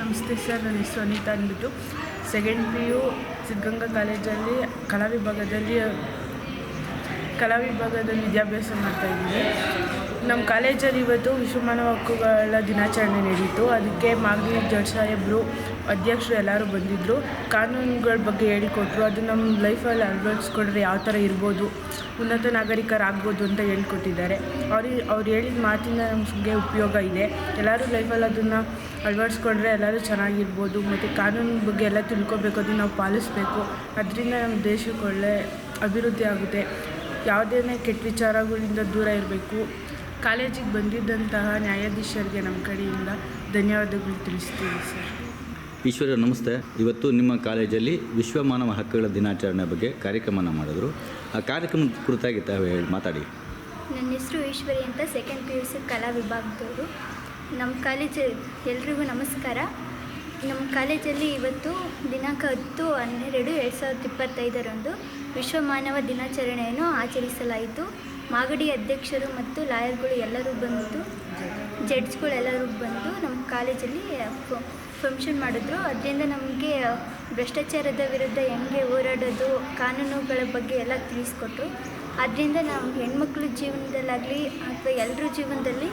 ನಮಸ್ತೆ ಸರ್, ನನ್ನ ಹೆಸರು ಅನಿತಾ ಅಂದ್ಬಿಟ್ಟು. ಸೆಕೆಂಡ್ ಪಿ ಯು ಸಿದ್ಧಗಂಗಾ ಕಾಲೇಜಲ್ಲಿ ಕಲಾ ವಿಭಾಗದಲ್ಲಿ ಕಲಾ ವಿಭಾಗದಲ್ಲಿ ವಿದ್ಯಾಭ್ಯಾಸ ಮಾಡ್ತಾ ಇದ್ದೀನಿ. ನಮ್ಮ ಕಾಲೇಜಲ್ಲಿ ಇವತ್ತು ವಿಶ್ವ ಮಾನವ ಹಕ್ಕುಗಳ ದಿನಾಚರಣೆ ನಡೀತು. ಅದಕ್ಕೆ ಮಾಗಡಿ ಜಡ್ ಸಾಹೇಬರು ಅಧ್ಯಕ್ಷರು ಎಲ್ಲರೂ ಬಂದಿದ್ದರು ಕಾನೂನುಗಳ ಬಗ್ಗೆ ಹೇಳಿಕೊಟ್ರು. ಅದು ನಮ್ಮ ಲೈಫಲ್ಲಿ ಅಳವಡಿಸ್ಕೊಂಡ್ರೆ ಯಾವ ಥರ ಇರ್ಬೋದು, ಉನ್ನತ ನಾಗರಿಕರಾಗ್ಬೋದು ಅಂತ ಹೇಳ್ಕೊಟ್ಟಿದ್ದಾರೆ. ಅವ್ರಿಗೆ ಅವ್ರು ಹೇಳಿದ ಮಾತಿಂದ ನಮಗೆ ಉಪಯೋಗ ಇದೆ. ಎಲ್ಲರೂ ಲೈಫಲ್ಲಿ ಅದನ್ನು ಅಳವಡಿಸ್ಕೊಂಡ್ರೆ ಎಲ್ಲರೂ ಚೆನ್ನಾಗಿರ್ಬೋದು. ಮತ್ತು ಕಾನೂನು ಬಗ್ಗೆ ಎಲ್ಲ ತಿಳ್ಕೊಬೇಕು, ಅದನ್ನು ನಾವು ಪಾಲಿಸಬೇಕು. ಅದರಿಂದ ನಮ್ಮ ದೇಶಕ್ಕೆ ಒಳ್ಳೆ ಅಭಿವೃದ್ಧಿ ಆಗುತ್ತೆ. ಯಾವುದೇ ಕೆಟ್ಟ ವಿಚಾರಗಳಿಂದ ದೂರ ಇರಬೇಕು. ಕಾಲೇಜಿಗೆ ಬಂದಿದ್ದಂತಹ ನ್ಯಾಯಾಧೀಶರಿಗೆ ನಮ್ಮ ಕಡೆಯಿಂದ ಧನ್ಯವಾದಗಳು ತಿಳಿಸ್ತೀವಿ ಸರ್. ಈಶ್ವರ ನಮಸ್ತೆ. ಇವತ್ತು ನಿಮ್ಮ ಕಾಲೇಜಲ್ಲಿ ವಿಶ್ವ ಮಾನವ ಹಕ್ಕುಗಳ ದಿನಾಚರಣೆ ಬಗ್ಗೆ ಕಾರ್ಯಕ್ರಮನ ಮಾಡಿದ್ರು. ಆ ಕಾರ್ಯಕ್ರಮದ ಕುರಿತಾಗಿ ತಾವು ಹೇಳಿ, ಮಾತಾಡಿ. ನನ್ನ ಹೆಸರು ಈಶ್ವರಿ ಅಂತ ಸೆಕೆಂಡ್ ಪಿ ಯು ಸಿ ಕಲಾ ವಿಭಾಗದವರು. ನಮ್ಮ ಕಾಲೇಜ್ ಎಲ್ರಿಗೂ ನಮಸ್ಕಾರ. ನಮ್ಮ ಕಾಲೇಜಲ್ಲಿ ಇವತ್ತು ದಿನಾಂಕ ಹತ್ತು ಹನ್ನೆರಡು ಎರಡು ಸಾವಿರದ ಇಪ್ಪತ್ತೈದರಂದು ವಿಶ್ವ ಮಾನವ ದಿನಾಚರಣೆಯನ್ನು ಆಚರಿಸಲಾಯಿತು. ಮಾಗಡಿ ಅಧ್ಯಕ್ಷರು ಮತ್ತು ಲಾಯರ್ಗಳು ಎಲ್ಲರೂ ಬಂದು ಜಡ್ಜ್ಗಳು ಎಲ್ಲರೂ ಬಂದು ನಮ್ಮ ಕಾಲೇಜಲ್ಲಿ ಫಂಕ್ಷನ್ ಮಾಡಿದ್ರು. ಅದರಿಂದ ನಮಗೆ ಭ್ರಷ್ಟಾಚಾರದ ವಿರುದ್ಧ ಹೆಂಗೆ ಹೋರಾಡೋದು, ಕಾನೂನುಗಳ ಬಗ್ಗೆ ಎಲ್ಲ ತಿಳಿಸ್ಕೊಟ್ರು. ಅದರಿಂದ ನಾವು ಹೆಣ್ಮಕ್ಳ ಜೀವನದಲ್ಲಾಗಲಿ ಅಥವಾ ಎಲ್ಲರ ಜೀವನದಲ್ಲಿ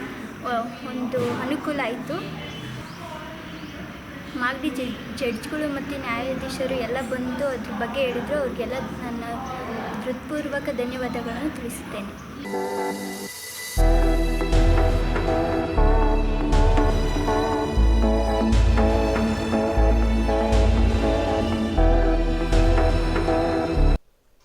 ಒಂದು ಅನುಕೂಲ ಆಯಿತು. ಮಾಗಡಿ ಜಡ್ ಜಡ್ಜ್ಗಳು ಮತ್ತು ನ್ಯಾಯಾಧೀಶರು ಎಲ್ಲ ಬಂದು ಅದ್ರ ಬಗ್ಗೆ ಹೇಳಿದ್ರು. ಅವ್ರಿಗೆಲ್ಲ ನನ್ನ ಹೃತ್ಪೂರ್ವಕ ಧನ್ಯವಾದಗಳನ್ನು ತಿಳಿಸುತ್ತೇನೆ.